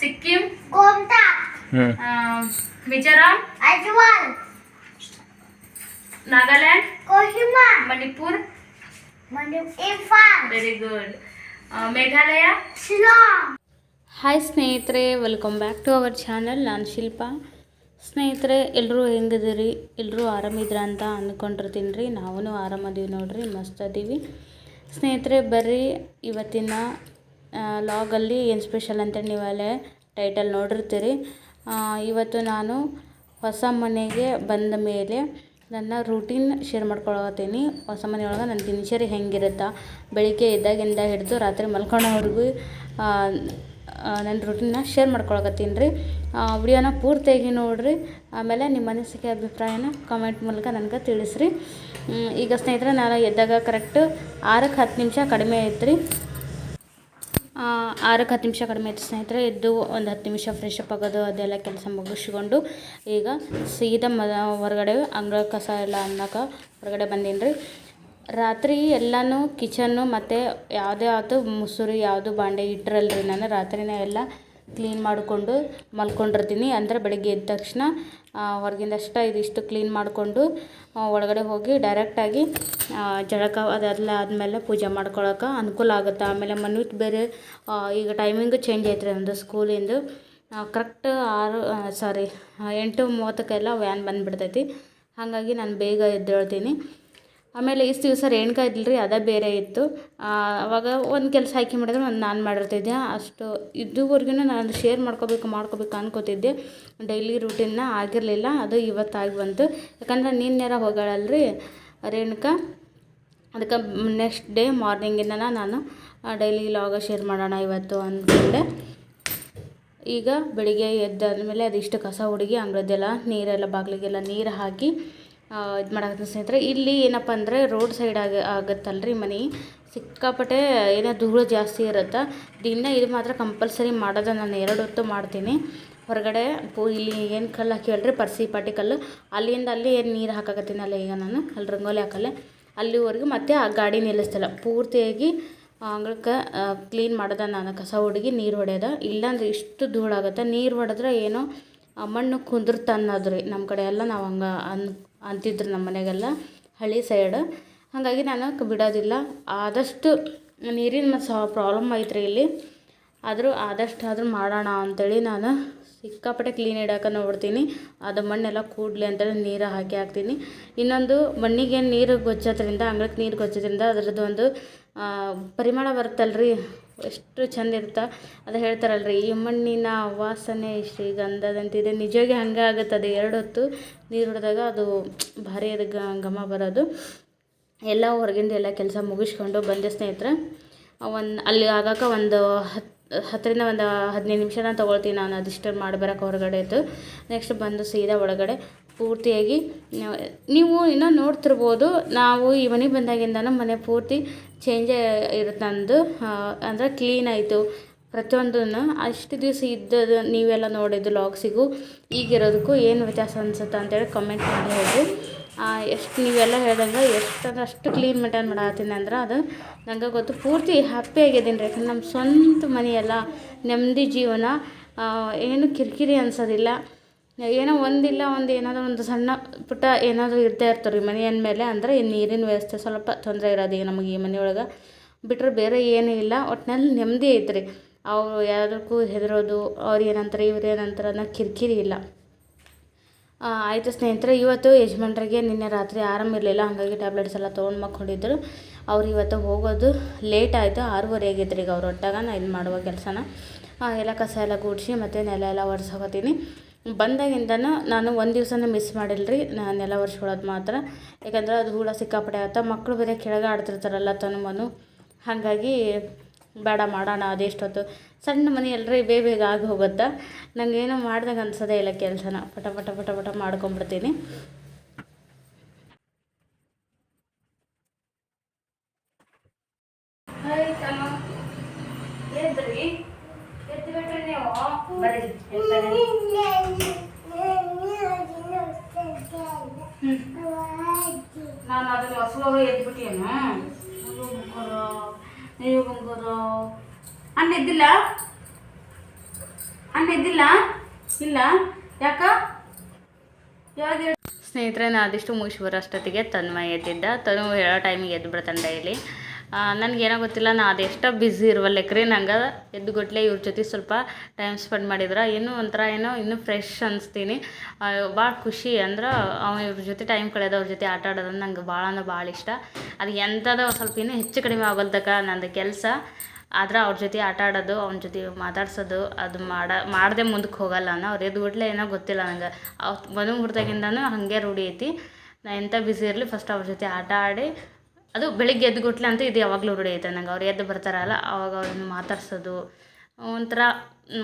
Sikkim. Mizoram. Aizawl Nagaland. Kohima. Manipur. Manipur very good Meghalaya. Shillong. Hi ಸ್ನೇಹಿತರೆ welcome back to our channel ನಾನು ಶಿಲ್ಪಾ. ಸ್ನೇಹಿತರೆ ಎಲ್ಲರೂ ಹೆಂಗಿದ್ದೀರಿ? ಎಲ್ಲರೂ ಆರಾಮಿದ್ರ ಅಂತ ಅಂದ್ಕೊಂಡಿರ್ತೀನಿ ರೀ ನಾವೂ ಆರಾಮದೀವಿ ನೋಡ್ರಿ ಮಸ್ತ್ ಅದೀವಿ ಸ್ನೇಹಿತರೆ ಬರ್ರಿ ಇವತ್ತಿನ ಲಾಗಲ್ಲಿ ಏನು ಸ್ಪೆಷಲ್ ಅಂತ ನೀವಲ್ಲೇ ಟೈಟಲ್ ನೋಡಿರ್ತೀರಿ. ಇವತ್ತು ನಾನು ಹೊಸ ಮನೆಗೆ ಬಂದ ಮೇಲೆ ನನ್ನ ರೂಟೀನ್ ಶೇರ್ ಮಾಡ್ಕೊಳತ್ತೀನಿ ಹೊಸ ಮನೆಯೊಳಗೆ ನನ್ನ ದಿನಚರಿ ಹೇಗಿರುತ್ತಾ, ಬೆಳಿಗ್ಗೆ ಎದ್ದಾಗಿಂದ ಹಿಡಿದು ರಾತ್ರಿ ಮಲ್ಕೊಳ್ಳೋವರೆಗೂ ನನ್ನ ರೂಟೀನ್ನ ಶೇರ್ ಮಾಡ್ಕೊಳಕತ್ತೀನಿ ರೀ ವಿಡಿಯೋನ ಪೂರ್ತಿಯಾಗಿ ನೋಡಿರಿ. ಆಮೇಲೆ ನಿಮ್ಮ ಅನಿಸಿಕೆ ಅಭಿಪ್ರಾಯನ ಕಾಮೆಂಟ್ ಮೂಲಕ ನನಗೆ ತಿಳಿಸ್ರಿ. ಈಗ ಸ್ನೇಹಿತರೆ ನಾನು ಎದ್ದಾಗ ಕರೆಕ್ಟ್ ಆರಕ್ಕೆ ಹತ್ತು ನಿಮಿಷ ಕಡಿಮೆ ಐತ್ರಿ. ಆರಕ್ಕೆ ಹತ್ತು ನಿಮಿಷ ಕಡಿಮೆ ಆಯಿತು ಸ್ನೇಹಿತರೆ, ಎದ್ದು ಒಂದು ಹತ್ತು ನಿಮಿಷ ಫ್ರೆಶ್ ಅಪ್ ಆಗೋದು, ಅದೆಲ್ಲ ಕೆಲಸ ಮುಗಿಸ್ಕೊಂಡು ಈಗ ಸೀದಾ ಮ, ಹೊರಗಡೆ ಅಂಗಳ ಕಸ ಎಲ್ಲ ಅನ್ನಕ್ಕೆ ಹೊರಗಡೆ ಬಂದೀನಿ ರೀ ರಾತ್ರಿ ಎಲ್ಲನೂ ಕಿಚನ್ನು ಮತ್ತು ಯಾವುದೇ ಆಯ್ತು ಮುಸುರಿ, ಯಾವುದು ಬಾಂಡೆ ಇಟ್ಟಿರಲ್ರಿ ನಾನು. ರಾತ್ರಿನೇ ಎಲ್ಲ ಕ್ಲೀನ್ ಮಾಡಿಕೊಂಡು ಮಲ್ಕೊಂಡಿರ್ತೀನಿ. ಅಂದರೆ ಬೆಳಗ್ಗೆ ಎದ್ದ ತಕ್ಷಣ ಹೊರಗಿಂದಷ್ಟ ಇದಿಷ್ಟು ಕ್ಲೀನ್ ಮಾಡಿಕೊಂಡು ಒಳಗಡೆ ಹೋಗಿ ಡೈರೆಕ್ಟಾಗಿ ಜಳಕ ಅದೆಲ್ಲ ಆದಮೇಲೆ ಪೂಜೆ ಮಾಡ್ಕೊಳಕ್ಕೆ ಅನುಕೂಲ ಆಗುತ್ತೆ. ಆಮೇಲೆ ಮನುತ್ ಬೇರೆ ಈಗ ಟೈಮಿಂಗ್ ಚೇಂಜ್ ಐತ್ರಿ ನಮ್ಮದು ಸ್ಕೂಲಿಂದು ಕರೆಕ್ಟ್ ಆರು ಸಾರಿ ಎಂಟು ಮೂವತ್ತಕ್ಕೆಲ್ಲ ವ್ಯಾನ್ ಬಂದುಬಿಡ್ತೈತಿ. ಹಾಗಾಗಿ ನಾನು ಬೇಗ ಎದ್ದೇಳ್ತೀನಿ. ಆಮೇಲೆ ಇಷ್ಟು ದಿವಸ ರೇಣುಕಾ ರೀ ಅದೇ ಬೇರೆ ಇತ್ತು. ಅವಾಗ ಒಂದು ಕೆಲಸ ಆಯ್ಕೆ ಮಾಡಿದ್ರೆ ಒಂದು ನಾನು ಮಾಡಿರ್ತಿದ್ದೆ. ಅಷ್ಟು ಇದುವರೆಗೂ ನಾನು ಶೇರ್ ಮಾಡ್ಕೋಬೇಕು ಮಾಡ್ಕೋಬೇಕು ಅನ್ಕೋತಿದ್ದೆ. ಡೈಲಿ ರೂಟೀನ್ನ ಆಗಿರಲಿಲ್ಲ, ಅದು ಇವತ್ತಾಗಿ ಬಂತು. ಯಾಕಂದ್ರೆ ನಿನ್ನೆರ ಹೋಗಳಲ್ರಿ? ರೇಣುಕಾ, ಅದಕ್ಕೆ ನೆಕ್ಸ್ಟ್ ಡೇ ಮಾರ್ನಿಂಗಿಂದ ನಾನು ಡೈಲಿ ಲಾಗ ಶೇರ್ ಮಾಡೋಣ ಇವತ್ತು ಅಂದ್ಕೊಂಡೆ. ಈಗ ಬೆಳಿಗ್ಗೆ ಎದ್ದಾದ್ಮೇಲೆ ಅದಿಷ್ಟು ಕಸ ಹುಡುಗಿ ಅಂಗಳದ್ದೆಲ್ಲ ನೀರೆಲ್ಲ ಬಾಗಿಲಿಗೆಲ್ಲ ನೀರು ಹಾಕಿ ಇದು ಮಾಡಕ್ಕೆ ಸ್ನೇಹಿತರೆ. ಇಲ್ಲಿ ಏನಪ್ಪ ಅಂದರೆ ರೋಡ್ ಸೈಡ್ ಆಗ, ಆಗುತ್ತಲ್ರಿ ಮನೆ. ಸಿಕ್ಕಾಪಟ್ಟೆ ಏನೋ ಧೂಳು ಜಾಸ್ತಿ ಇರುತ್ತೆ. ದಿನ ಇದು ಮಾತ್ರ ಕಂಪಲ್ಸರಿ ಮಾಡೋದು ನಾನು ಎರಡು ಹೊತ್ತು ಮಾಡ್ತೀನಿ. ಹೊರಗಡೆ ಪೂ ಇಲ್ಲಿ ಏನು ಕಲ್ಲು ಹಾಕಿವಲ್ರಿ ಪರ್ಸಿ ಪಾಟಿ ಕಲ್ಲು. ಅಲ್ಲಿಂದ ಅಲ್ಲಿ ಏನು ನೀರು ಹಾಕಾಕತ್ತೀನಲ್ಲ ಈಗ ನಾನು? ಅಲ್ಲಿ ರಂಗೋಲಿ ಹಾಕಲ್ಲ. ಅಲ್ಲಿವರೆಗೂ ಮತ್ತೆ ಆ ಗಾಡಿ ನಿಲ್ಲಿಸ್ತಲ್ಲ. ಪೂರ್ತಿಯಾಗಿ ಅಂಗಳಕ್ಕೆ ಕ್ಲೀನ್ ಮಾಡೋದ ನಾನು. ಕಸ ಹುಡುಗಿ ನೀರು ಹೊಡೆಯೋದ. ಇಲ್ಲಾಂದ್ರೆ ಇಷ್ಟು ಧೂಳಾಗುತ್ತೆ. ನೀರು ಹೊಡೆದ್ರೆ ಏನೋ ಮಣ್ಣು ಕುಂದಿರ್ತ ಅನ್ನೋದು ರೀ ನಮ್ಮ ಕಡೆ ಎಲ್ಲ ನಾವು ಹಂಗೆ ಅನ್ ಅಂತಿದ್ರು ನಮ್ಮ ಮನೆಗೆಲ್ಲ ಹಳ್ಳಿ ಸೈಡ್. ಹಾಗಾಗಿ ನಾನು ಬಿಡೋದಿಲ್ಲ. ಆದಷ್ಟು ನೀರಿನ ಸಹ ಪ್ರಾಬ್ಲಮ್ ಐತ್ರಿ ಇಲ್ಲಿ. ಆದರೂ ಆದಷ್ಟು ಆದರೂ ಮಾಡೋಣ ಅಂಥೇಳಿ ನಾನು ಸಿಕ್ಕಾಪಟ್ಟೆ ಕ್ಲೀನ್ ಇಡೋಕೆ ನೋಡ್ತೀನಿ. ಅದು ಮಣ್ಣೆಲ್ಲ ಕೂಡಲಿ ಅಂತೇಳಿ ನೀರು ಹಾಕಿ ಹಾಕ್ತೀನಿ. ಇನ್ನೊಂದು ಮಣ್ಣಿಗೆ ನೀರು ಗೊಚ್ಚೋದ್ರಿಂದ ಅಂಗಳಕ್ಕೆ ನೀರು ಗೊಚ್ಚೋದ್ರಿಂದ ಅದರದ್ದು ಒಂದು ಪರಿಮಳ ಬರುತ್ತಲ್ರಿ. ಎಷ್ಟು ಚಂದ ಇರುತ್ತೆ? ಅದು ಹೇಳ್ತಾರಲ್ರಿ, ಈ ಮಣ್ಣಿನ ವಾಸನೆ ಶ್ರೀಗಂಧದಂತಿದೆ ನಿಜವಾಗಿ ಹಂಗೆ ಆಗುತ್ತದೆ, ಎರಡು ಹೊತ್ತು ನೀರು ಹಿಡಿದಾಗ ಅದು ಭಾರಿ ಅದು ಘಮ ಬರೋದು. ಎಲ್ಲ ಹೊರಗಿಂದ ಎಲ್ಲ ಕೆಲಸ ಮುಗಿಸ್ಕೊಂಡು ಬಂದೆ ಸ್ನೇಹಿತರೆ. ಒಂದು ಅಲ್ಲಿ ಆಗಾಕ ಒಂದು ಹತ್ತು ಹತ್ತರಿಂದ ಒಂದು ಹದಿನೈದು ನಿಮಿಷನ ತೊಗೊಳ್ತೀನಿ ನಾನು ಅದಿಷ್ಟು ಹೊರಗಡೆ ಇತ್ತು. ನೆಕ್ಸ್ಟ್ ಬಂದು ಸೀದಾ ಒಳಗಡೆ ಪೂರ್ತಿಯಾಗಿ, ನಾವು- ಇನ್ನೂ ನೋಡ್ತಿರ್ಬೋದು, ನಾವು ಈ ಮನೆಗೆ ಬಂದಾಗಿಂದನೂ ಮನೆ ಪೂರ್ತಿ ಚೇಂಜೇ ಇರುತ್ತೆ ನಂದು ಅಂದರೆ ಕ್ಲೀನ್ ಆಯಿತು. ಪ್ರತಿಯೊಂದನ್ನು ಅಷ್ಟು ದಿವಸ ಇದ್ದದ್ದು ನೀವೆಲ್ಲ ನೋಡಿದ್ದು ಲಾಗ್ಸಿಗೂ ಈಗಿರೋದಕ್ಕೂ ಏನು ವ್ಯತ್ಯಾಸ ಅನ್ಸುತ್ತೆ ಅಂತೇಳಿ ಕಮೆಂಟ್ ಮಾಡಿ ಹೇಳಿ. ಎಷ್ಟು ನೀವೆಲ್ಲ ಹೇಳ್ದಂಗೆ ಎಷ್ಟು ಅಂದ್ರೆ ಅಷ್ಟು ಕ್ಲೀನ್ ಮೇಂಟೈನ್ ಮಾಡತ್ತೀನಿ ಅಂದ್ರೆ ಅದು ನಂಗೆ ಗೊತ್ತು. ಪೂರ್ತಿ ಹ್ಯಾಪಿ ಆಗಿದ್ದೀನಿ ರೀ. ಯಾಕಂದ್ರೆ ನಮ್ಮ ಸ್ವಂತ ಮನೆಯೆಲ್ಲ ನೆಮ್ಮದಿ ಜೀವನ ಏನು ಕಿರಿಕಿರಿ ಅನ್ಸೋದಿಲ್ಲ. ಏನೋ ಒಂದಿಲ್ಲ, ಒಂದು ಏನಾದರೂ ಒಂದು ಸಣ್ಣ ಪುಟ್ಟ ಏನಾದರೂ ಇರ್ತಾ ಇರ್ತಾರೆ ರೀ ಮನೆಯ ಮೇಲೆ ಅಂದರೆ ಈ ನೀರಿನ ವ್ಯವಸ್ಥೆ ಸ್ವಲ್ಪ ತೊಂದರೆ ಇರೋದು ಈಗ ನಮಗೆ ಈ ಮನೆಯೊಳಗೆ. ಬಿಟ್ಟರೆ ಬೇರೆ ಏನೂ ಇಲ್ಲ. ಒಟ್ಟಿನಲ್ಲಿ ನೆಮ್ಮದಿ ಐತ್ರಿ. ಅವರು ಯಾರಕ್ಕೂ ಹೆದರೋದು, ಅವ್ರು ಏನಂತಾರೆ, ಇವ್ರು ಏನಂತಾರೆ ಅನ್ನೋ ಕಿರಿಕಿರಿ ಇಲ್ಲ. ಆಯಿತು ಸ್ನೇಹಿತರೆ, ಇವತ್ತು ಯಜಮಾನ್ರಿಗೆ ನಿನ್ನೆ ರಾತ್ರಿ ಆರಾಮ ಇರಲಿಲ್ಲ. ಹಾಗಾಗಿ ಟ್ಯಾಬ್ಲೆಟ್ಸ್ ಎಲ್ಲ ತೊಗೊಂಡು ಮಕ್ಕೊಂಡಿದ್ದರು ಅವ್ರು ಇವತ್ತು ಹೋಗೋದು ಲೇಟ್ ಆಯಿತು. ಆರೂವರೆ ಆಗಿತ್ತು ಈಗ ಅವ್ರು ಒಟ್ಟಾಗ ನಾನು ಇದು ಮಾಡುವ ಕೆಲಸನ. ಎಲ್ಲ ಕಸ ಎಲ್ಲ ಗುಡಿಸಿ ಮತ್ತು ನೆಲ ಎಲ್ಲ ಒರೆಸ್ಕೊತೀನಿ. ಬಂದಾಗಿಂದನೂ ನಾನು ಒಂದು ದಿವಸನೂ ಮಿಸ್ ಮಾಡಿಲ್ಲ ರೀ ನಾನು ನೆಲ ಒರೆಸ್ಕೊಳ್ಳೋದು ಮಾತ್ರ. ಯಾಕಂದ್ರೆ ಅದು ಹುಳ ಸಿಕ್ಕಾಪಟ್ಟೆ ಆಗುತ್ತೆ ಮಕ್ಕಳು ಬೇರೆ ಕೆಳಗೆ ಆಡ್ತಿರ್ತಾರಲ್ಲ ತನು ಮನು. ಹಾಗಾಗಿ ಬೇಡ ಮಾಡೋಣ, ಅದೆಷ್ಟೊತ್ತು. ಸಣ್ಣ ಮನೆ ಎಲ್ಲರೂ ಬೇಗ ಬೇಗ ಆಗಿ ಹೋಗುತ್ತಾ. ನನಗೇನು ಮಾಡ್ದಾಗ ಅನ್ಸೋದೇ ಇಲ್ಲ ಕೆಲಸನ. ಪಟ ಪಟ ಪಟ ಪಟ ಮಾಡ್ಕೊಂಬಿಡ್ತೀನಿ ಎದ್ರಿ ಎದ್ದು ಬಿಟ್ರಿ ನೀವು ಬರ್ರಿ ಎದ್ತಾರೆ. ನಾನು ಅದನ್ನ ಹೊಸವಾಗ ಎದ್ಬಿಟ್ಟೇನು ನೀವು ಬಂಗೋರು ಅಣ್ಣ ಎದ್ದಿಲ್ಲ? ಅಣ್ಣ ಇದ್ದಿಲ್ಲ ಇಲ್ಲ? ಯಾಕ? ಯಾವಾಗ ಸ್ನೇಹಿತರೆ ನಾ ಅದಿಷ್ಟು ಮುಗಿಸಿ ಬರೋಷ್ಟೊತ್ತಿಗೆ ತನ್ಮಯ ಎದ್ದಿದ್ದ. ತನು ಹೇಳೋ ಟೈಮಿಗೆ ಎದ್ದು ಬಿಡ್ತಾನೆ ಡೈಲಿ. ನನಗೇನೋ ಗೊತ್ತಿಲ್ಲ ನಾ ಅದೆಷ್ಟೋ ಬ್ಯುಸಿ ಇರುವಲ್ಲೆಕ್ರಿ ನಂಗೆ ಎದ್ದು ಗೊಟ್ಲೆ ಇವ್ರ ಜೊತೆ ಸ್ವಲ್ಪ ಟೈಮ್ ಸ್ಪೆಂಡ್ ಮಾಡಿದ್ರೆ ಇನ್ನೂ ಒಂಥರ ಏನೋ ಇನ್ನೂ ಫ್ರೆಶ್ ಅನಿಸ್ತೀನಿ. ಭಾಳ ಖುಷಿ ಅಂದ್ರೆ ಅವ ಇವ್ರ ಜೊತೆ ಟೈಮ್ ಕಳೆಯೋದು ಅವ್ರ ಜೊತೆ ಆಟ ಆಡೋದು ನಂಗೆ ಭಾಳ ಅಂದ್ರೆ ಭಾಳ ಇಷ್ಟ. ಅದು ಎಂಥದೋ ಸ್ವಲ್ಪ ಇನ್ನೂ ಹೆಚ್ಚು ಕಡಿಮೆ ಆಗೋಲ್ದಕ್ಕ ನಂದು ಕೆಲಸ. ಆದ್ರೆ ಅವ್ರ ಜೊತೆ ಆಟ ಆಡೋದು, ಅವ್ನ ಜೊತೆ ಮಾತಾಡ್ಸೋದು, ಅದು ಮಾಡ, ಮಾಡದೆ ಮುಂದಕ್ಕೆ ಹೋಗಲ್ಲ ನಾನು ಅವ್ರು ಎದ್ದು ಬಿಟ್ಲೆ ಏನೋ ಗೊತ್ತಿಲ್ಲ ನಂಗೆ. ಅವ್ರು ಮದುವೆ ಹುಡ್ದಾಗಿಂದನೂ ಹಾಗೆ ರೂಢಿ ಐತಿ. ನಾ ಎಂಥ ಬ್ಯುಸಿ ಇರಲಿ ಫಸ್ಟ್ ಅವ್ರ ಜೊತೆ ಆಟ ಆಡಿ ಅದು ಬೆಳಿಗ್ಗೆ ಎದ್ದು ಗುಟ್ಲೆ ಅಂತೂ ಇದು ಯಾವಾಗಲೂ ರೂಢಿ ಐತೆ ನಂಗೆ ಅವ್ರು ಎದ್ದು ಬರ್ತಾರಲ್ಲ, ಅವಾಗ ಅವ್ರನ್ನ ಮಾತಾಡ್ಸೋದು, ಒಂಥರ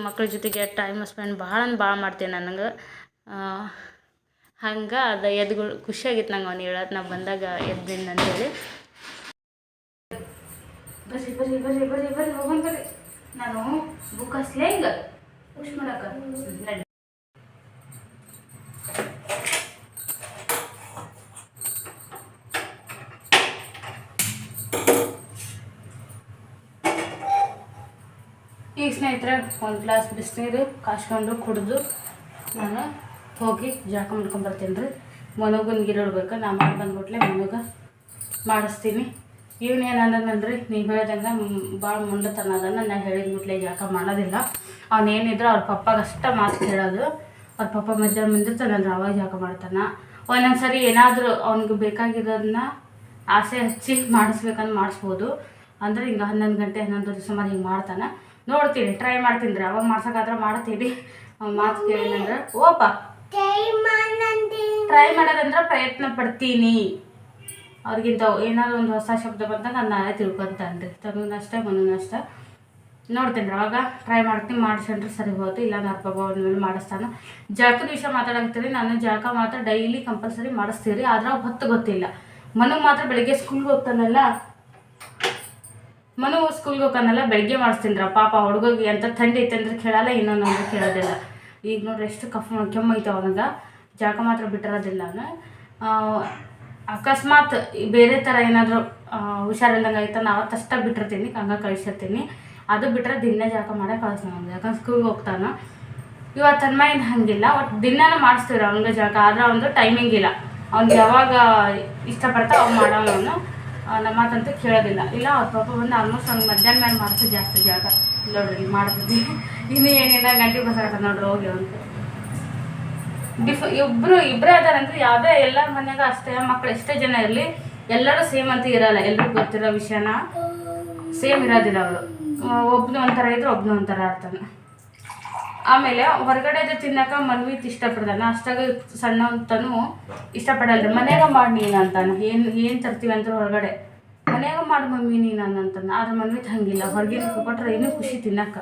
ಮಕ್ಳ ಜೊತೆಗೆ ಟೈಮ್ ಸ್ಪೆಂಡ್ ಭಾಳ ಭಾಳ ಮಾಡ್ತೀನಿ ನನಗೆ ಹಂಗೆ ಅದು ಎದ್ಗಳು ಖುಷಿಯಾಗಿತ್ತು ನಂಗೆ ಅವ್ನು ಹೇಳೋದು ನಾ ಬಂದಾಗ ಎದ್ದಿಂದ ಅಂತೇಳಿ. ಬರ್ರಿ ಬರ್ರಿ ಬರ್ರಿ ಬರ್ರಿ ಬರ್ರಿ, ಹೋಗೋಣ ಬರ್ರಿ. ನಾನು ಬುಕ್ ಹಿಂಗೆ. ಪುಷ್ ಈಗ ಸ್ನೇಹಿತರೆ, ಒಂದು ಗ್ಲಾಸ್ ಬಿಸಿನೀರು ಕಾಸ್ಕೊಂಡು ಕುಡಿದು ನಾನು ಹೋಗಿ ಜಾಕ ಮಾಡ್ಕೊಂಬರ್ತೀನಿ ರೀ. ಮನೋಗನ್ ಗಿಡಬೇಕು ನಾ ಮಾಡಿ ಬಂದ್ಬಿಟ್ಲೆ ಮನೋಗ ಮಾಡಿಸ್ತೀನಿ. ಇವನೇನು ರೀ ನೀವು ಹೇಳ್ದಂಗೆ ಭಾಳ ಮುಂಡತನ ಅದನ್ನ ನಾ ಹೇಳಿದ್ಬಿಟ್ಲೆ ಜಾಕ ಮಾಡೋದಿಲ್ಲ. ಅವನೇನಿದ್ರು ಅವ್ರ ಪಪ್ಪಾಗ ಅಷ್ಟೇ ಮಾತು ಕೇಳೋದು. ಅವ್ರ ಪಪ್ಪ ಮಧ್ಯಾಹ್ನ ಮುಂದಿರ್ತಾನಂದ್ರೆ ಅವಾಗ ಜಾಕ ಮಾಡ್ತಾನೆ. ಒಂದೊಂದು ಸರಿ ಏನಾದರೂ ಅವ್ನಿಗೆ ಬೇಕಾಗಿರೋದನ್ನ ಆಸೆ ಹಚ್ಚಿ ಮಾಡಿಸ್ಬೇಕಂದ್ರೆ ಮಾಡಿಸ್ಬೋದು. ಅಂದ್ರೆ ಹಿಂಗೆ ಹನ್ನೊಂದು ಗಂಟೆ ಹನ್ನೊಂದು ಸುಮಾರು ಹಿಂಗೆ ಮಾಡ್ತಾನೆ. ನೋಡ್ತೀನಿ ಟ್ರೈ ಮಾಡ್ತೀನಿ ರೀ ಅವಾಗ ಮಾಡ್ಸೋಕ್ಕಾದ್ರೆ ಮಾಡ್ತೀನಿ ಅವ್ನ್ ಮಾತು ಕೇಳಿದಂದ್ರೆ ಓಪ ಟ್ರೈ ಮಾಡೋದಂದ್ರೆ ಪ್ರಯತ್ನ ಪಡ್ತೀನಿ. ಅವ್ರಿಗಿಂತ ಏನಾದ್ರು ಒಂದು ಹೊಸ ಶಬ್ದ ಬಂದಾಗ ನಾನು ನಾಳೆ ತಿಳ್ಕೊತಾನೆ ರೀ ತನುನಷ್ಟೇ ನೋಡ್ತೀನಿ ರೀ ಅವಾಗ ಟ್ರೈ ಮಾಡ್ತೀನಿ, ಮಾಡಿಸ್ಕೊಂಡ್ರೆ ಸರಿ ಹೋಗುತ್ತೆ. ಇಲ್ಲ ನಾನು ಅಪ್ಪ ಅವನ ಮೇಲೆ ಮಾಡಿಸ್ತಾನೆ. ಜಳಕದ ವಿಷಯ ಮಾತಾಡಕ್ತೀನಿ ನಾನು ಜಳಕ ಮಾತ್ರ ಡೈಲಿ ಕಂಪಲ್ಸರಿ ಮಾಡಿಸ್ತೀರಿ ಆದ್ರೆ ಹೊತ್ತು ಗೊತ್ತಿಲ್ಲ. ಮನು ಮಾತ್ರ ಬೆಳಿಗ್ಗೆ ಸ್ಕೂಲ್ಗೆ ಹೋಗ್ತಾನಲ್ಲ. ಮನು ಸ್ಕೂಲ್ಗೆ ಹೋಗ್ತಾನಲ್ಲ ಬೆಳಿಗ್ಗೆ ಮಾಡಿಸ್ತೀನಿ ಪಾಪ ಹುಡುಗಿಗೆ ಎಂತ ಥಂಡಿ ಐತೆ ಅಂದ್ರೆ ಕೇಳಲ್ಲ, ಇನ್ನೊಂದು ಅಂದ್ರೆ ಕೇಳೋದಿಲ್ಲ. ಈಗ ನೋಡ್ರಿ ಎಷ್ಟು ಕಫ ಕೆಮ್ಮು ಐತೆ ಅವನಿಗೆ ಜಾಗ ಮಾತ್ರ ಬಿಟ್ಟಿರೋದಿಲ್ಲ ಅವನು. ಅಕಸ್ಮಾತ್ ಬೇರೆ ಥರ ಏನಾದರೂ ಹುಷಾರಿಲ್ದಂಗೆ ಆಯ್ತು ನಾವು ಅವತ್ತಷ್ಟ ಬಿಟ್ಟಿರ್ತೀನಿ, ಹಂಗೆ ಕಳಿಸಿರ್ತೀನಿ. ಅದು ಬಿಟ್ಟರೆ ದಿನ ಜಳಕ ಮಾಡಕ್ಕೆ ಕಳಿಸ್ತಾನೆ ಅವ್ನಿಗೆ ಯಾಕಂದ್ರೆ ಸ್ಕೂಲ್ಗೆ ಹೋಗ್ತಾನೆ. ಇವತ್ತು ತನ್ಮಯಿಂದ ಹಂಗಿಲ್ಲ. ಒಟ್ಟು ದಿನಾನು ಮಾಡಿಸ್ತೀವಿ ಅವ್ನಿಗೆ ಜಳಕ ಆದ್ರೆ ಅವನದು ಟೈಮಿಂಗ್ ಇಲ್ಲ. ಅವ್ನಿಗೆ ಯಾವಾಗ ಇಷ್ಟಪಡ್ತಾ ಅವ್ನು ಮಾಡೋನು ಅವನು. ನಮ್ಮ ಮಾತಂತೂ ಕೇಳೋದಿಲ್ಲ. ಇಲ್ಲ, ಅವ್ರ ಪಾಪ ಬಂದು ಆಲ್ಮೋಸ್ಟ್ ಅವ್ನಿಗೆ ಮಧ್ಯಾಹ್ನ ಮೇಲೆ ಮಾಡಿಸೋ ಜಾಸ್ತಿ ಜಾಗ. ಇಲ್ಲ ನೋಡ್ರಿ ಮಾಡ್ತಿದ್ದೆ ಇನ್ನು ಏನಿಲ್ಲ ಗಂಟೆ ಬಸಾಕ ನೋಡ್ರಿ, ಹೋಗಿ ಅಂತ. ಡಿಫ್ ಇಬ್ಬರು ಇಬ್ಬರೇ ಅದಾರಂದ್ರೆ ಯಾವುದೇ ಎಲ್ಲರ ಮನೆಯಾಗ ಅಷ್ಟೇ. ಮಕ್ಕಳು ಎಷ್ಟೇ ಜನ ಇರಲಿ, ಎಲ್ಲರೂ ಸೇಮ್ ಅಂತ ಇರಲ್ಲ. ಎಲ್ಲರೂ ಗೊತ್ತಿರೋ ವಿಷಯನ ಸೇಮ್ ಇರೋದಿಲ್ಲ ಅವರು. ಒಬ್ನು ಒಂಥರ ಇದ್ರೆ ಒಬ್ನು ಒಂಥರ ಇರ್ತಾನೆ. ಆಮೇಲೆ ಹೊರಗಡೆ ತಿನ್ನಕ ಮನ್ವಿತ್ ಇಷ್ಟಪಡ್ತಾನೆ ಅಷ್ಟಾಗ ಸಣ್ಣ ಇಷ್ಟಪಡಲ್ಲ ಇಷ್ಟಪಡಲ್ರಿ ಮನ್ಯಾಗ ಮಾಡಿ ನೀನು ಅಂತಾನೆ. ಏನು ಏನು ತರ್ತೀವಿ ಅಂತ ಹೊರಗಡೆ. ಮನೆಯಾಗ ಮಾಡಿ ಮಮ್ಮಿ ನೀನು ಅಂತಾನೆ ಆದ್ರೆ ಮನ್ವಿತ್ ಹಂಗಿಲ್ಲ. ಹೊರಗಿನ ಕೊಟ್ರೆ ಇನ್ನೂ ಖುಷಿ ತಿನ್ನಕ್ಕ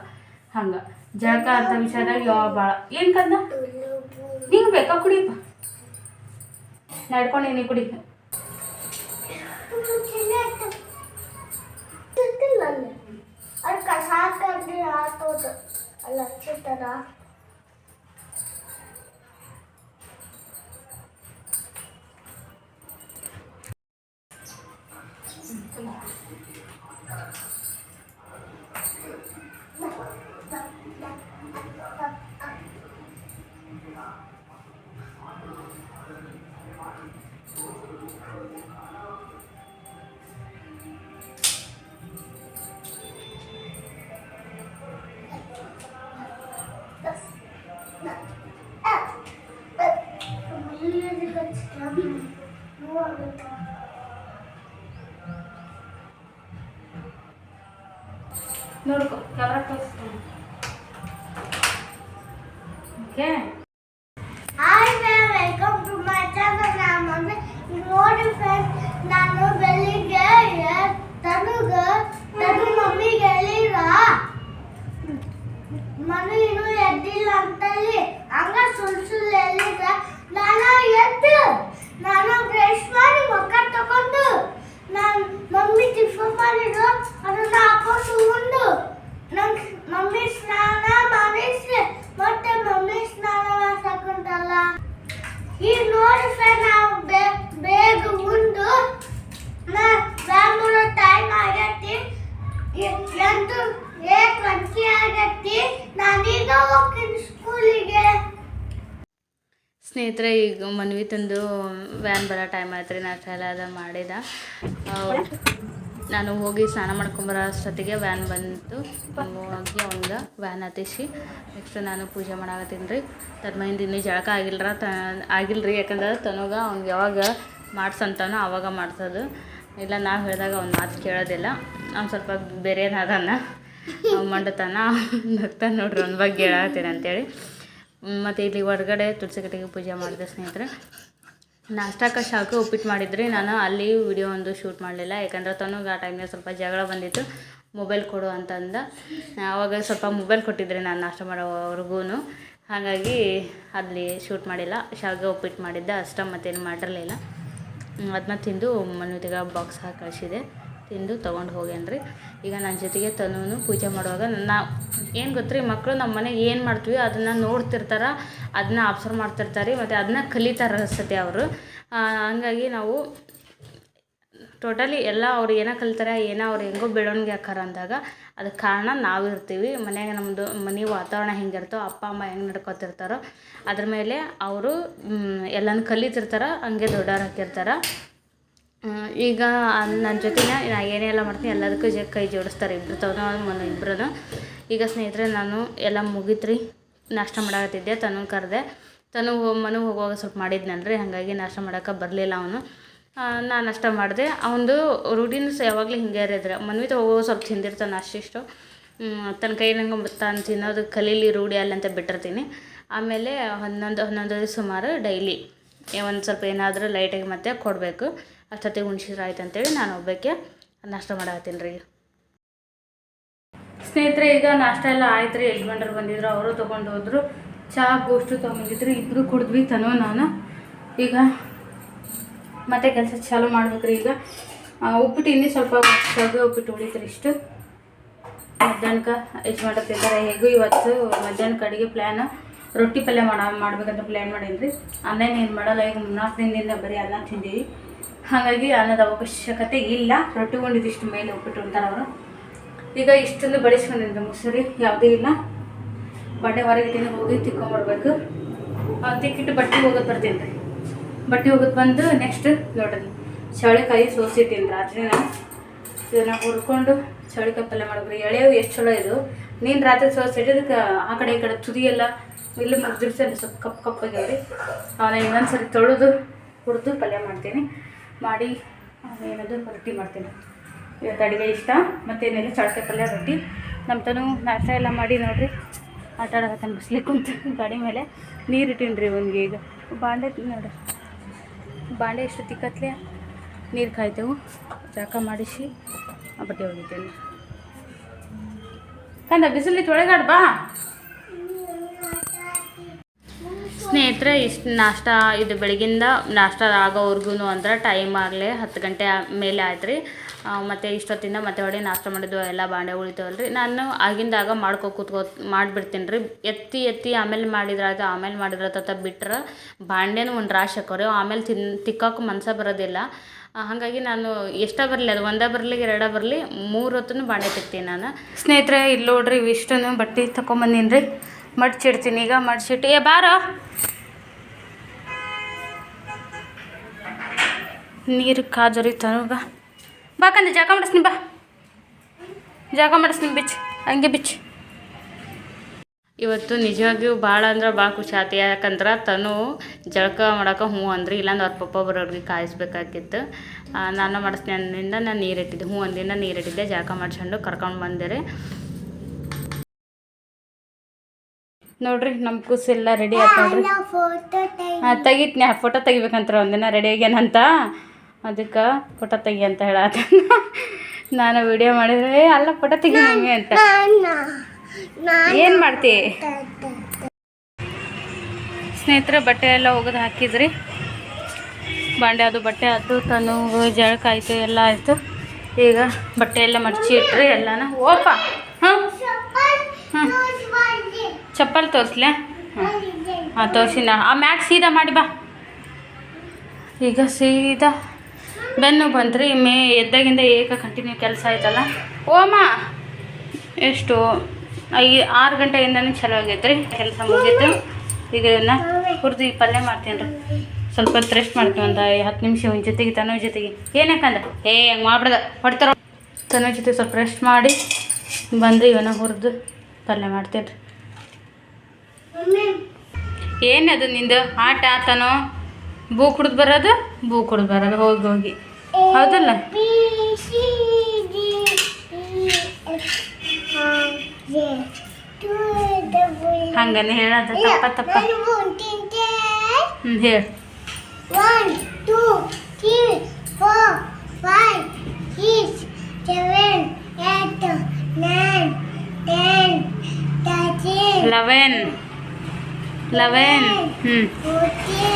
ಹಂಗೆ. ಜಳಕ ಅಂತ ವಿಷಯದಾಗ ಯಾವ ಭಾಳ ಏನು ಕಂದ? ನೀನು ಬೇಕಾ ಕುಡಿಯಪ್ಪ? ನಡ್ಕೊಂಡು ನೀನು ಕುಡಿ. ಅಲ್ಲ ಚಿತ್ತರ ನೋಡ್ಕೊ ಕ್ಯಾಮ್ರಾ ತೋರಿಸ್ತೀನಿ ಓಕೆ ವ್ಯಾನ್ ಬರೋ ಟೈಮ್ ಆಯ್ತು ರೀ ನಾ ಎಲ್ಲ ಅದ ಮಾಡಿದ. ನಾನು ಹೋಗಿ ಸ್ನಾನ ಮಾಡ್ಕೊಂಬರೋ ಅಷ್ಟೊತ್ತಿಗೆ ವ್ಯಾನ್ ಬಂತು. ಹೋಗಿ ಅವಂಗೆ ವ್ಯಾನ್ ಹತ್ತಿಸಿ. ನೆಕ್ಸ್ಟ್ ನಾನು ಪೂಜೆ ಮಾಡಾಕತ್ತೀನಿ ರೀ. ತನ್ಮಯಿಂದ ಇನ್ನೂ ಜಳಕ ಆಗಿಲ್ಲರ ತ ಆಗಿಲ್ಲ ರೀ ಯಾಕಂದ್ರೆ ತನಗ ಅವ್ನಿಗೆ ಯಾವಾಗ ಮಾಡ್ಸಂತಾನೋ ಆವಾಗ ಮಾಡ್ಸೋದು. ಇಲ್ಲ, ನಾವು ಹೇಳಿದಾಗ ಅವ್ನು ಮಾತು ಕೇಳೋದಿಲ್ಲ. ಅವ್ನು ಸ್ವಲ್ಪ ಬೇರೆ ಅವ್ನು ಮಂಡತಾನ. ನಗ್ತಾನೆ ನೋಡ್ರಿ ಅವ್ನ ಬಗ್ಗೆ ಹೇಳತ್ತೀನಿ ಅಂತೇಳಿ. ಮತ್ತು ಇಲ್ಲಿ ಹೊರಗಡೆ ತುಳಸಿ ಕಟ್ಟಿಗೆ ಪೂಜೆ ಮಾಡಿದೆ ಸ್ನೇಹಿತರೆ. ನಾಷ್ಟಕ್ಕೆ ಶಾಖ ಉಪ್ಪಿಟ್ಟು ಮಾಡಿದ್ರಿ ನಾನು ಅಲ್ಲಿ ವಿಡಿಯೋ ಒಂದು ಶೂಟ್ ಮಾಡಲಿಲ್ಲ. ಯಾಕಂದ್ರೆ ತನಗೆ ಆ ಟೈಮ್ನಾಗ ಸ್ವಲ್ಪ ಜಗಳ ಬಂದಿತ್ತು. ಮೊಬೈಲ್ ಕೊಡು ಅಂತಂದ. ಆವಾಗ ಸ್ವಲ್ಪ ಮೊಬೈಲ್ ಕೊಟ್ಟಿದ್ರಿ ನಾನು ನಾಷ್ಟ ಮಾಡೋವರೆಗೂ ಹಾಗಾಗಿ ಅಲ್ಲಿ ಶೂಟ್ ಮಾಡಿಲ್ಲ. ಶಾವಿಗೆ ಉಪ್ಪಿಟ್ಟು ಮಾಡಿದ್ದೆ ಅಷ್ಟ ಮತ್ತೇನು ಮಾಡಿರಲಿಲ್ಲ. ಅದನ್ನ ತಿಂದು ಮನ್ವಿತಿಗೆ ಬಾಕ್ಸ್ ಹಾಕಿ ಕಳಿಸಿದೆ. ತಿಂದು ತೊಗೊಂಡು ಹೋಗ್ಯಾನ್ರಿ. ಈಗ ನನ್ನ ಜೊತೆಗೆ ತನೂ ಪೂಜೆ ಮಾಡುವಾಗ ನಾವು ಏನು ಗೊತ್ತ್ರಿ ಮಕ್ಕಳು ನಮ್ಮ ಮನೆಗೆ ಏನು ಮಾಡ್ತೀವಿ ಅದನ್ನು ನೋಡ್ತಿರ್ತಾರೆ, ಅದನ್ನ ಅಬ್ಸರ್ವ್ ಮಾಡ್ತಿರ್ತಾರೆ, ಮತ್ತು ಅದನ್ನ ಕಲಿತಾರೆ ಅನ್ಸತ್ತೆ ಅವರು. ಹಂಗಾಗಿ ನಾವು ಟೋಟಲಿ ಎಲ್ಲ ಅವ್ರು ಏನೋ ಕಲಿತಾರೆ, ಏನೋ ಅವ್ರು ಹೆಂಗೋ ಬೆಳವಣಿಗೆ ಹಾಕಾರ ಅಂದಾಗ ಅದಕ್ಕೆ ಕಾರಣ ನಾವು ಇರ್ತೀವಿ. ಮನೆಯಾಗ ನಮ್ಮದು ಮನೆ ವಾತಾವರಣ ಹೆಂಗಿರ್ತೋ, ಅಪ್ಪ, ಅಮ್ಮ ಹೆಂಗೆ ನಡ್ಕೊತಿರ್ತಾರೋ, ಅದ್ರ ಮೇಲೆ ಅವರು ಎಲ್ಲನೂ ಕಲಿತಿರ್ತಾರೆ, ಹಂಗೆ ದೊಡ್ಡವ್ರು ಹಾಕಿರ್ತಾರೆ. ಈಗ ನನ್ನ ಜೊತೆನ ನಾ ಎಲ್ಲ ಮಾಡ್ತೀನಿ, ಎಲ್ಲದಕ್ಕೂ ಜ ಕೈ ಜೋಡಿಸ್ತಾರೆ. ಇಬ್ಬರು ತವನ ಇಬ್ಬರು ಈಗ ಸ್ನೇಹಿತರೆ, ನಾನು ಎಲ್ಲ ಮುಗಿತ್ರಿ. ನಾಷ್ಟ ಮಾಡಾಕತ್ತಿದ್ದೆ, ತನು ಕರೆದೆ. ತನು ಮನೆಗೆ ಹೋಗುವಾಗ ಸ್ವಲ್ಪ ರೀ ಹಾಗಾಗಿ ನಾಷ್ಟ ಮಾಡೋಕೆ ಬರಲಿಲ್ಲ ಅವನು. ನಾನು ನಾಷ್ಟ ಮಾಡಿದೆ. ಅವನದು ರೂಟೀನ್ಸ್ ಯಾವಾಗಲೂ ಹಿಂಗೆ ಇರಿದ್ರೆ. ಮನ್ವಿತ ಹೋಗೋ ಸ್ವಲ್ಪ ತಿಂದಿರ್ತಾನೆ ಅಷ್ಟಿಷ್ಟು. ತನ್ನ ಕೈನಂಗೆ ತಾನು ತಿನ್ನೋದು ಕಲೀಲಿ ರೂಢಿ ಅಲ್ಲಿ ಅಂತ ಬಿಟ್ಟಿರ್ತೀನಿ. ಆಮೇಲೆ ಹನ್ನೊಂದು ಹನ್ನೊಂದು ಸುಮಾರು ಡೈಲಿ. ಒಂದು ಸ್ವಲ್ಪ ಏನಾದರೂ ಲೈಟಾಗಿ ಮತ್ತೆ ಕೊಡಬೇಕು. ಅಷ್ಟೊತ್ತಿಗೆ ಉಣ್ಸಿದ್ರೆ ಆಯ್ತು ಅಂತೇಳಿ ನಾನು ಒಬ್ಬಕ್ಕೆ ನಾಷ್ಟ ಮಾಡತ್ತೀನಿ ರೀ. ಸ್ನೇಹಿತರೆ, ಈಗ ನಾಷ್ಟ ಎಲ್ಲ ಆಯ್ತು ರೀ. ಯಜಮಾನ್ರು ಬಂದಿದ್ರು, ಅವರು ತೊಗೊಂಡು ಹೋದ್ರು. ಚಹಾ ಬೂಸ್ಟು ತೊಗೊಂಡಿದ್ರು. ಇಬ್ಬರು ಕುಡಿದ್ವಿ ತನೋ ನಾನು. ಈಗ ಮತ್ತೆ ಕೆಲಸ ಚಾಲು ಮಾಡ್ಬೇಕ್ರಿ ಈಗ. ಉಪ್ಪಿಟ್ಟು ಇನ್ನೂ ಸ್ವಲ್ಪ ಶಾವಿಗೆ ಉಪ್ಪಿಟ್ಟು ಉಳಿತ್ರಿ ಇಷ್ಟು. ಮಧ್ಯಾಹ್ನಕ್ಕೆ ಯಜಮಾನ್ರು ತಿಂತಾರೆ. ಹೇಗೂ ಇವತ್ತು ಮಧ್ಯಾಹ್ನಕ್ಕೆ ಅಡುಗೆ ಪ್ಲ್ಯಾನ್ ರೊಟ್ಟಿ ಪಲ್ಯ ಮಾಡ, ಮಾಡ್ಬೇಕಂತ ಪ್ಲ್ಯಾನ್ ಮಾಡೀನಿ ರೀ. ಅನ್ನ ಏನು ಮಾಡಲ್ಲ, ಈಗ ನಾಲ್ಕು ದಿನದಿಂದ ಬರೀ ಅನ್ನ ತಿಂದೀವಿ. ಹಾಗಾಗಿ ಅನ್ನದ ಅವಶ್ಯಕತೆ ಇಲ್ಲ. ರೊಟ್ಟಿ ಇಷ್ಟು ಮೇಲೆ ಉಪ್ಪಿಟ್ಟು ಉಂಟಾರ ಅವರು. ಈಗ ಇಷ್ಟೊಂದು ಬಡಿಸ್ಕೊಂಡಿದ್ದೆ ಮೊಸರಿ ಯಾವುದೇ ಇಲ್ಲ. ಬಟ್ಟೆ ಹೊರಗಿಟ್ಟಿನ ಹೋಗಿ ತಿಕ್ಕೊಂಬರ್ಬೇಕು ತಿಕ್ಕಿಟ್ಟು ಬಟ್ಟೆ ಹೋಗೋದು ಬರ್ತೀನಿ ರೀ. ಬಟ್ಟೆ ಹೋಗೋದು ಬಂದು ನೆಕ್ಸ್ಟ್ ನೋಡಿದ್ವಿ ಚೌಳಿಕಾಯಿ ಸೋಸಿಟ್ಟಿನಿ ರಾತ್ರಿ ನಾನು. ಇದನ್ನ ಹುರ್ಕೊಂಡು ಚೌಳಿಕಾಯಿ ಪಲ್ಯ ಮಾಡ್ಬೇಕು ಎಳೆವು ಎಷ್ಟು ಚಲೋ ಇದು. ನೀನು ರಾತ್ರಿ ಸೋಸಿಟ್ಟಿದ್ದಕ್ಕೆ ಆ ಕಡೆ ಈ ಕಡೆ ತುದಿ ಎಲ್ಲ ಇಲ್ಲಿ ಮುಗ್ದಿರ್ಸಲ್ಲ ಸ್ವಲ್ಪ ಕಪ್ಪು ಕಪ್ಪಾಗ್ಯಾವ್ರಿ ಅವನ ಇನ್ನೊಂದು ಸರಿ ತೊಳೆದು ಹುರಿದು ಪಲ್ಯ ಮಾಡ್ತೀನಿ. ಮಾಡಿ ಏನದು ರೊಟ್ಟಿ ಮಾಡ್ತೀನಿ. ಇವತ್ತು ಅಡುಗೆ ಇಷ್ಟ, ಮತ್ತೇನಿಲ್ಲ ಚಳಕಾಯಿ ಪಲ್ಯ, ರೊಟ್ಟಿ. ನಮ್ಮ ತನು ನಾಷ್ಟ ಎಲ್ಲ ಮಾಡಿ ನೋಡಿರಿ. ಆಟ ಆಡಕತ್ತಾನ ಬಿಸ್ಲಿಕ್ಕೆ ಕುಂತು, ಗಾಡಿ ಮೇಲೆ. ನೀರು ಇಟ್ಟಿನ್ರಿ ಅವನಿಗೆ ಈಗ. ಬಾಂಡೆ ನೋಡ್ರಿ. ಬಾಂಡೆ ಎಷ್ಟು ತಿಕ್ಕತ್ಲೆ ನೀರು ಕಾಯ್ತೇವು. ಜಾಕ ಮಾಡಿಸಿ ಬಟ್ಟೆ ಹೋಗಿದ್ದೇನೆ. ಕಂದ ಬಿಸಿಲಿ ತೊಳೆಗಾಡ್ ಬಾ ಸ್ನೇಹಿತರೆ, ಇಷ್ಟು ನಾಷ್ಟ ಇದು ಬೆಳಗಿಂದ ನಾಷ್ಟ ಆಗೋವರೆಗೂ ಅಂದ್ರೆ ಟೈಮ್ ಆಗಲೇ ಹತ್ತು ಗಂಟೆ ಮೇಲೆ ಆಯ್ತು ರೀ ಮತ್ತು ಇಷ್ಟೊತ್ತಿಂದ ಮತ್ತೆ ಹೊಡೆ ನಾಷ್ಟ ಮಾಡಿದ್ದು ಎಲ್ಲ ಬಾಂಡೆ ಉಳಿತವಲ್ಲ ರೀ ನಾನು ಆಗಿಂದಾಗ ಮಾಡ್ಕೊ ಕೂತ್ಕೋ ಮಾಡಿಬಿಡ್ತೀನಿ ರೀ ಎತ್ತಿ ಎತ್ತಿ ಆಮೇಲೆ ಮಾಡಿದ್ರಾಯ್ತು, ಆಮೇಲೆ ಮಾಡಿದ್ರಾತ ಬಿಟ್ರೆ ಬಾಂಡೆನೂ ಒಂದು ರಾಶಿ ಹಾಕೋರಿ. ಆಮೇಲೆ ತಿನ್, ತಿಕ್ಕೋಕೆ ಮನ್ಸ ಬರೋದಿಲ್ಲ. ಹಾಗಾಗಿ ನಾನು ಎಷ್ಟೇ ಬರಲಿ, ಅದು ಒಂದೇ ಬರಲಿ, ಎರಡೇ ಬರಲಿ, ಮೂರು ಹೊತ್ತು ಬಾಂಡೆ ತಿಕ್ತೀನಿ ನಾನು. ಸ್ನೇಹಿತರೆ ಇಲ್ಲಿ ನೋಡ್ರಿ ಇವಿಷ್ಟನ್ನು ಬಟ್ಟೆ ತಗೊಂಬಂದೀನಿ ರೀ ಮಡ್ಚಿಡ್ತೀನಿ, ಈಗ ಮಡ್ಚಿಟ್ಟು. ಏ, ಬಾರೋ. ನೀರು ಕಾಜರಿ ಬಾ. ಬಾಕಂದ್ರೆ ಜಾಗ ಮಾಡಿಸ್ತೀನಿ, ಬಾ. ಜಾಗ ಮಾಡಿಸ್ತೀನಿ ಬಿಚ್ ಹಂಗೆ ಬಿಚ್ ಇವತ್ತು ನಿಜವಾಗಿಯೂ ಭಾಳ ಅಂದ್ರೆ ಭಾಳ ಖುಷಿ ಆಯ್ತು ಯಾಕಂದ್ರೆ ತನು ಜಳಕ ಮಾಡೋಕೆ ಹ್ಞೂ ಅಂದ್ರಿ, ಇಲ್ಲಾಂದ್ರೆ ಅವ್ರ ಪಪ್ಪ ಬರೋರಿಗೆ ಕಾಯಿಸ್ಬೇಕಾಗಿತ್ತು. ನಾನು ಮಾಡಿಸ್ತೀನಿ ಅಂದಿಂದ ನಾನು ನೀರಿಟ್ಟಿದ್ದೆ. ಹ್ಞೂ ಅಂದಿಂದ ನೀರಿಟ್ಟಿದ್ದೆ. ಜಳಕ ಮಾಡಿಸ್ಕೊಂಡು ಕರ್ಕೊಂಡು ಬಂದೆ ನೋಡ್ರಿ ನಮ್ಮ ಕೂಸೆಲ್ಲ ರೆಡಿ ಆಯ್ತು ನೋಡ್ರಿ ಹಾಂ ತೆಗಿತ್ನಿ ಫೋಟೋ ತೆಗಿಬೇಕಂತ ಒಂದಿನ ರೆಡಿ ಆಗ್ಯಾನಂತ. ಅದಕ್ಕೆ ಫೋಟೋ ತೆಗಿ ಅಂತ ಹೇಳತ್ತ ನಾನು ವಿಡಿಯೋ ಮಾಡಿದ್ರೆ "ಏ, ಅಲ್ಲ ಫೋಟೋ ತೆಗಿ ಹಂಗೆ ಅಂತ. ಏನು ಮಾಡ್ತಿ? ಸ್ನೇಹಿತರೆ ಬಟ್ಟೆ ಎಲ್ಲ ಒಗೆದು ಹಾಕಿದ್ರಿ. ಬಾಂಡೆ ಅದು ಬಟ್ಟೆ ಅದು ತನು ಜಳಕ ಆಯಿತು ಎಲ್ಲ ಆಯಿತು. ಈಗ ಬಟ್ಟೆ ಎಲ್ಲ ಮಡಚಿ ಇಟ್ರಿ ಎಲ್ಲಾನು. ಓಪ ಹಾಂ ಚಪ್ಪಲ್ ತೋರಿಸ್ಲೆ? ಹಾಂ ತೋರಿಸಿನ. ಆ ಮ್ಯಾಟ್ ಸೀದಾ ಮಾಡಿ ಬಾ. ಈಗ ಸೀದಾ ಬೆನ್ನು ಬಂತ್ರಿ ಮೇ ಎದ್ದಾಗಿಂದ ಏಕ ಕಂಟಿನ್ಯೂ ಕೆಲಸ ಆಯ್ತಲ್ಲ? ಓಮ! ಎಷ್ಟು? ಐ, ಆರು ಗಂಟೆಯಿಂದನೂ ಚಲೋ ಆಗೈತೆ ರೀ ಕೆಲಸ ಮುಗಿತು. ಈಗ ಇವನ್ನ ಹುರಿದು ಈ ಪಲ್ಯ ಮಾಡ್ತೀನಿ ರೀ. ಸ್ವಲ್ಪ ಹೊತ್ತು ರೆಸ್ಟ್ ಮಾಡ್ತೀವಿ ಒಂದು ಹತ್ತು ನಿಮಿಷ ಒಂದು ಜೊತೆಗೆ ತನೋ ಜೊತೆಗೆ. ಏನಕ್ಕಂದ ಏ, ಹಂಗೆ ಮಾಡ್ಬಿಡ್ದ. ಹೊಡ್ತಾರ? ತನೋ ಜೊತೆ ಸ್ವಲ್ಪ ರೆಸ್ಟ್ ಮಾಡಿ ಬಂದು ಇವನ್ನ ಹುರಿದು ಪಲ್ಯ ಮಾಡ್ತೀನಿ ರೀ ಏನದು ನಿಂದು? ಆಟ ಆತನೋ ಬೂ ಕುಡ್ದು ಬರೋದು? ಬೂ ಕುಡ್ದು ಬರೋದು. ಹೋಗಿ ಹೋಗಿ. ಹೌದಲ್ಲ? ಹಂಗನೆ ಹೇಳೋದು. ತಪ್ಪ ತಪ್ಪ. ನಾನು ಹ್ಞೂ ಹೇಳು. Two, three, four, five, six, seven, eight, nine, ten, thirteen, eleven eleven ಹ್ಞೂ